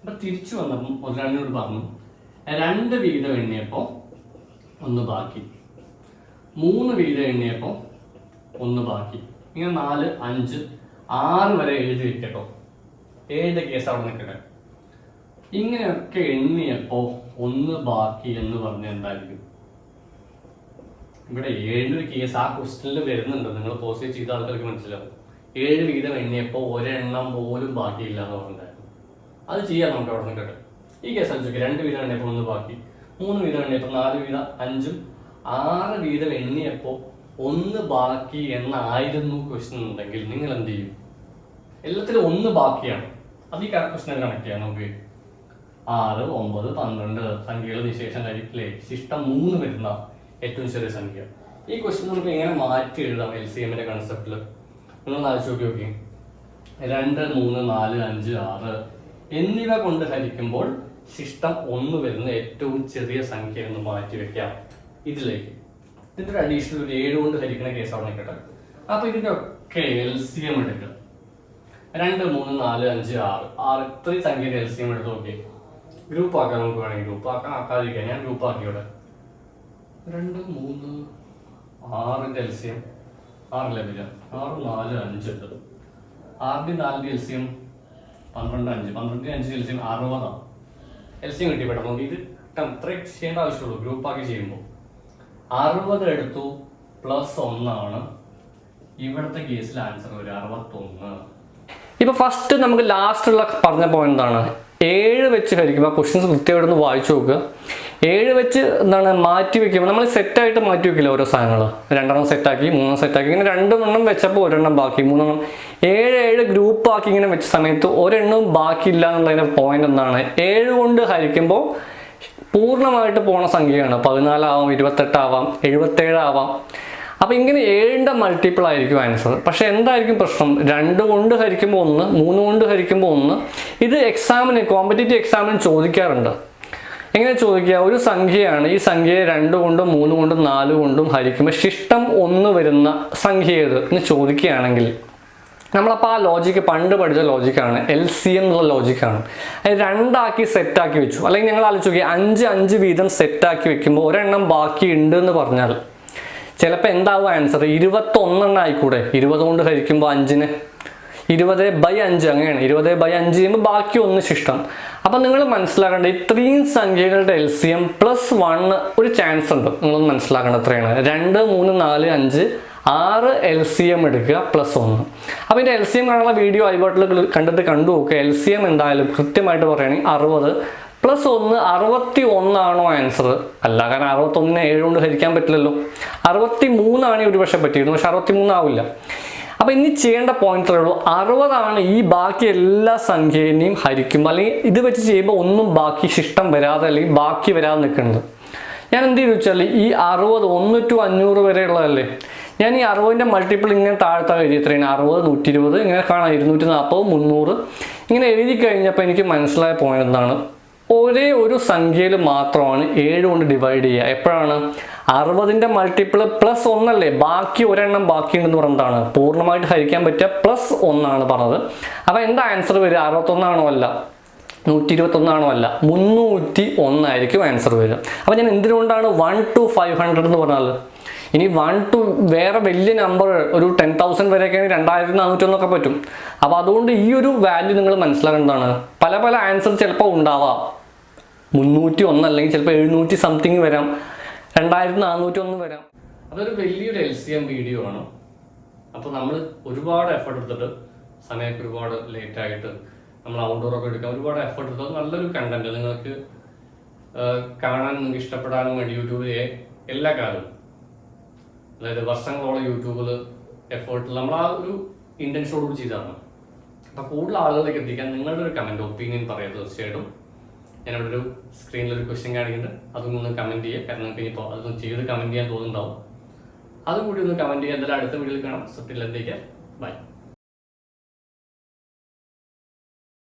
അപ്പൊ തിരിച്ചു വന്നപ്പോൾ മുതലാളിനോട് പറഞ്ഞു രണ്ട് വീതം എണ്ണിയപ്പോൾ ഒന്ന് ബാക്കി. മൂന്ന് വീതം എണ്ണിയപ്പോൾ ഒന്ന് ബാക്കി. ഇങ്ങനെ നാല് അഞ്ച് ആറ് വരെ എഴുതി വെക്കട്ടോ. ഏഴിന്റെ കേസ് അവിടെ നിൽക്കട്ടെ ഇങ്ങനെയൊക്കെ എണ്ണിയപ്പോ ഒന്ന് ബാക്കി എന്ന് പറഞ്ഞ എന്തായിരിക്കും? ഇവിടെ ഏഴിന്റെ ഒരു കേസ് ആ ക്വസ്റ്റനിൽ വരുന്നുണ്ട്. നിങ്ങൾ പോസ്റ്റ് ചെയ്ത ആൾക്കാർക്ക് മനസ്സിലാവും. ഏഴ് വീതം എണ്ണിയപ്പോ ഒരെണ്ണം പോലും ബാക്കിയില്ല എന്ന് പറഞ്ഞിട്ടുണ്ടായിരുന്നു. അത് ചെയ്യാം നമുക്ക് അവിടെ നിൽക്കട്ടെ. ഈ കേസ് അനുസരിച്ച് രണ്ട് വീതം എണ്ണിയപ്പോൾ ഒന്ന് ബാക്കി മൂന്ന് വീതം എണ്ണിയപ്പോൾ നാല് വീതം അഞ്ചും ആറ് വീതം എണ്ണിയപ്പോൾ ഒന്ന് ബാക്കി എന്നായിരുന്നു ക്വസ്റ്റൻ ഉണ്ടെങ്കിൽ നിങ്ങൾ എന്ത് ചെയ്യും? എല്ലാത്തിലും ഒന്ന് ബാക്കിയാണ്. അത് ഈ ക്വസ്റ്റൻ കണക്ട് ചെയ്യാം. നമുക്ക് ആറ് ഒമ്പത് പന്ത്രണ്ട് സംഖ്യകൾ വിശേഷം കഴിക്കില്ലേ ശിഷ്ടം മൂന്ന് വരുന്ന ഏറ്റവും ചെറിയ സംഖ്യ. ഈ ക്വസ്റ്റ്യൻ നമുക്ക് എങ്ങനെ മാറ്റി എഴുതാം എൽ സി എമ്മിന്റെ കൺസെപ്റ്റിൽ നിങ്ങൾ ആലോചിച്ച് നോക്കി നോക്കി. രണ്ട് മൂന്ന് നാല് അഞ്ച് ആറ് എന്നിവ കൊണ്ട് ഹരിക്കുമ്പോൾ ശിഷ്ടം ഒന്ന് വരുന്ന ഏറ്റവും ചെറിയ സംഖ്യ എന്ന് മാറ്റി വെക്കാം. ഇതിലേക്ക്. ഇതിന്റെ ഒരു അഡീഷണൽ ഒരു ഏഴ് കൊണ്ട് ഹരിക്കുന്ന കേസാണ് കേട്ടത് അപ്പൊ ഇതിന്റെ ഒക്കെ എൽ സി എം എടുക്കുക രണ്ട് മൂന്ന് നാല് അഞ്ച് ആറ്. ആറ് ഇത്രയും സംഖ്യയുടെ എൽ സി എടുത്ത് നോക്കി ഗ്രൂപ്പ് ആക്കാൻ നമുക്ക് വേണമെങ്കിൽ ഗ്രൂപ്പ് ആക്കാൻ ആക്കാതിരിക്കാം ഞാൻ ഗ്രൂപ്പ് ആക്കിയോടെ രണ്ട് മൂന്ന് ആറിന്റെ എൽ സി എം ആറ് ലഭില്ല ആറ് നാല് അഞ്ച് ഉണ്ട് ആറിന്റെ നാലിന്റെ എൽ സി എം പന്ത്രണ്ട് അഞ്ച്. പന്ത്രണ്ടിന് അഞ്ച് എൽ സി എം അറുപതാണ് എൽ സി കിട്ടി പെട്ടെന്ന് നോക്കി ഇത് ഇത്ര ചെയ്യേണ്ട ആവശ്യമുള്ളൂ. ഗ്രൂപ്പ് ആക്കി ചെയ്യുമ്പോൾ. അറുപത് എടുത്തു പ്ലസ് ഒന്നാണ്. ഇവിടുത്തെ കേസിൽ ആൻസർ ഒരു അറുപത്തൊന്ന്. ഇപ്പൊ ഫസ്റ്റ് നമുക്ക് ലാസ്റ്റ് ഉള്ള പറഞ്ഞ പോയിന്റ് എന്താണ്? ഏഴ് വെച്ച് ഹരിക്കുമ്പോൾ ക്വസ്റ്റ്യൻസ് കൃത്യമായിട്ട് ഒന്ന് വായിച്ചു നോക്കുക ഏഴ് വെച്ച് എന്താണ് മാറ്റി വെക്കുമ്പോൾ നമ്മൾ സെറ്റായിട്ട് മാറ്റി വെക്കില്ല ഓരോ സാധനങ്ങൾ രണ്ടെണ്ണം സെറ്റാക്കി മൂന്നെണ്ണം സെറ്റാക്കി ഇങ്ങനെ രണ്ടെണ്ണം വെച്ചപ്പോൾ ഒരെണ്ണം ബാക്കി മൂന്നെണ്ണം. ഏഴ് ഏഴ് ഗ്രൂപ്പ് ആക്കി ഇങ്ങനെ വെച്ച സമയത്ത് ഒരെണ്ണവും ബാക്കിയില്ല എന്നുള്ളതിന്റെ പോയിന്റ് എന്താണ്? ഏഴ് കൊണ്ട് ഹരിക്കുമ്പോൾ പൂർണമായിട്ട് പോണ സംഖ്യയാണ്. പതിനാലാവാം ഇരുപത്തെട്ടാവാം എഴുപത്തേഴാവാം. അപ്പൊ ഇങ്ങനെ ഏഴിന്റെ മൾട്ടിപ്പിൾ ആയിരിക്കും ആൻസർ പക്ഷെ എന്തായിരിക്കും പ്രശ്നം? രണ്ട് കൊണ്ട് ഹരിക്കുമ്പോൾ ഒന്ന് മൂന്ന് കൊണ്ട് ഹരിക്കുമ്പോൾ ഒന്ന്. ഇത് എക്സാമിന് കോമ്പറ്റേറ്റീവ് എക്സാമിന് ചോദിക്കാറുണ്ട്. എങ്ങനെ ചോദിക്കുക? ഒരു സംഖ്യയാണ്. ഈ സംഖ്യയെ രണ്ട് കൊണ്ടും മൂന്ന് കൊണ്ടും നാല് കൊണ്ടും ഹരിക്കുമ്പോൾ ശിഷ്ടം ഒന്ന് വരുന്ന സംഖ്യ ഏത് എന്ന് ചോദിക്കുകയാണെങ്കിൽ നമ്മളപ്പോൾ ആ ലോജിക്ക് പണ്ട് പഠിച്ച ലോജിക്കാണ് എൽ സി എന്നുള്ള ലോജിക്കാണ് രണ്ടാക്കി സെറ്റാക്കി വെച്ചു. അല്ലെങ്കിൽ ഞങ്ങൾ ആലോചിച്ച് നോക്കി അഞ്ച് അഞ്ച് വീതം സെറ്റാക്കി വെക്കുമ്പോൾ ഒരെണ്ണം ബാക്കി ഉണ്ട് എന്ന് പറഞ്ഞാൽ ചിലപ്പോൾ എന്താവും ആൻസർ ഇരുപത്തൊന്നെണ്ണം ആയിക്കൂടെ? ഇരുപത് കൊണ്ട് ഹരിക്കുമ്പോൾ അഞ്ചിന്. ഇരുപത് ബൈ അഞ്ച് അങ്ങനെയാണ്. ഇരുപത് ബൈ അഞ്ച് ചെയ്യുമ്പോൾ ബാക്കി ഒന്ന് ശിഷ്ടം. അപ്പം നിങ്ങൾ മനസ്സിലാക്കേണ്ട ഇത്രയും സംഖ്യകളുടെ L C M plus one ഒരു ചാൻസ് ഉണ്ട്. നിങ്ങൾ മനസ്സിലാക്കേണ്ട എത്രയാണ് രണ്ട് മൂന്ന് നാല് അഞ്ച് ആറ് എൽ സി എം എടുക്കുക പ്ലസ് ഒന്ന്. അപ്പോൾ ഇതിന്റെ എൽ സി എം കാണുന്ന വീഡിയോ ഐബോട്ടിൽ കണ്ടിട്ട് കണ്ടു നോക്കുക എൽ സി എം എന്തായാലും കൃത്യമായിട്ട് പറയുകയാണെങ്കിൽ അറുപത്. പ്ലസ് ഒന്ന് അറുപത്തി ഒന്നാണോ ആൻസർ അല്ല കാരണം അറുപത്തൊന്നിനെ ഏഴ് കൊണ്ട് ഹരിക്കാൻ പറ്റില്ലല്ലോ. അറുപത്തി മൂന്നാണ് ഒരു പക്ഷേ പറ്റിയിരുന്നു പക്ഷെ അറുപത്തി മൂന്നാവില്ല അപ്പോൾ ഇനി ചെയ്യേണ്ട പോയിന്റ് ഉള്ളൂ. അറുപതാണ് ഈ ബാക്കി എല്ലാ സംഖ്യേനെയും ഹരിക്കുമ്പോൾ അല്ലെങ്കിൽ ഇത് വെച്ച് ചെയ്യുമ്പോൾ ഒന്നും ബാക്കി ശിഷ്ടം വരാതെ അല്ലെങ്കിൽ ബാക്കി വരാതെ നിൽക്കുന്നത്. ഞാൻ എന്ത് ചെയ്തു വെച്ചാൽ ഈ അറുപത് ഒന്ന് ടു അഞ്ഞൂറ് വരെയുള്ളതല്ലേ? ഞാൻ ഈ അറുപതിന്റെ മൾട്ടിപ്പിൾ ഇങ്ങനെ താഴ്ത്താൻ എഴുതി എത്രയാണ്? അറുപത് നൂറ്റി ഇരുപത് ഇങ്ങനെ കാണാം ഇരുന്നൂറ്റി നാൽപ്പത് മുന്നൂറ്. ഇങ്ങനെ എഴുതി കഴിഞ്ഞപ്പോൾ എനിക്ക് മനസ്സിലായ പോയിന്റ് എന്താണ്? ഒരേ ഒരു സംഖ്യയിൽ മാത്രമാണ് ഏഴ് കൊണ്ട് ഡിവൈഡ് ചെയ്യുക. എപ്പോഴാണ്? അറുപതിന്റെ മൾട്ടിപ്പിൾ പ്ലസ് ഒന്നല്ലേ? ബാക്കി ഒരെണ്ണം ബാക്കിയുണ്ടെന്ന് പറഞ്ഞതാണ് പൂർണമായിട്ട് ഹരിക്കാൻ പറ്റിയ പ്ലസ് ഒന്നാണ് പറഞ്ഞത്. അപ്പോൾ എന്താ ആൻസർ വരിക? അറുപത്തൊന്നാണോ അല്ല? നൂറ്റി ഇരുപത്തൊന്നാണോ അല്ല? മുന്നൂറ്റി ഒന്നായിരിക്കും ആൻസർ വരിക. അപ്പോൾ ഞാൻ എന്തിനുകൊണ്ടാണ് വൺ ടു ഫൈവ് ഹൺഡ്രഡ് എന്ന് പറഞ്ഞാൽ ഇനി വൺ ടു വേറെ വലിയ നമ്പർ ഒരു ടെൻ തൗസൻഡ് വരെയൊക്കെ രണ്ടായിരത്തി നാനൂറ്റൊന്നൊക്കെ പറ്റും. അപ്പോൾ അതുകൊണ്ട് ഈ ഒരു വാല്യൂ നിങ്ങൾ മനസ്സിലാക്കേണ്ടതാണ്. പല പല ആൻസർ ചിലപ്പോൾ ഉണ്ടാവാം. മുന്നൂറ്റി ഒന്ന് അല്ലെങ്കിൽ ചിലപ്പോൾ എഴുന്നൂറ്റി സംതിങ് വരാം. രണ്ടായിരത്തി നാനൂറ്റി ഒന്ന് വരാം. അതൊരു വലിയൊരു എൽ സി എം വീഡിയോ ആണ്. അപ്പോൾ നമ്മൾ ഒരുപാട് എഫേർട്ട് എടുത്തിട്ട് സമയമൊക്കെ ഒരുപാട് ലേറ്റ് ആയിട്ട് നമ്മൾ ഔട്ട്ഡോർ ഒക്കെ എടുക്കാൻ ഒരുപാട് എഫേർട്ട് എടുത്തത് നല്ലൊരു കണ്ടന്റ് നിങ്ങൾക്ക് കാണാൻ നിങ്ങൾക്ക് ഇഷ്ടപ്പെടാനും വേണ്ടി യൂട്യൂബിലെ എല്ലാ കാലവും അതായത് വർഷങ്ങളോളം യൂട്യൂബിൽ എഫേർട്ട് നമ്മൾ ആ ഒരു ഇന്റൻഷനോട് ചെയ്തതാണ്. അപ്പോൾ കൂടുതൽ ആളുകളിലേക്ക് എത്തിക്കാൻ നിങ്ങളുടെ ഒരു കമന്റ് ഒപ്പീനിയൻ പറയാം തീർച്ചയായിട്ടും. ഞാനിവിടെ ഒരു സ്ക്രീനിൽ ഒരു ക്വസ്റ്റ്യൻ കാണിക്കുന്നുണ്ട്. ഒന്ന് കമന്റ് ചെയ്യുക. കാരണം നിങ്ങൾക്ക് ഇനിയിപ്പോൾ അതൊന്ന് ചെയ്ത് കമന്റ് ചെയ്യാൻ തോന്നുന്നുണ്ടാവും. അതും കൂടി ഒന്ന് കമന്റ് ചെയ്യുക എന്തായാലും അടുത്ത വീഡിയോയിൽ കാണാം. സത്യത്തിലെത്തിക്കുക ബൈ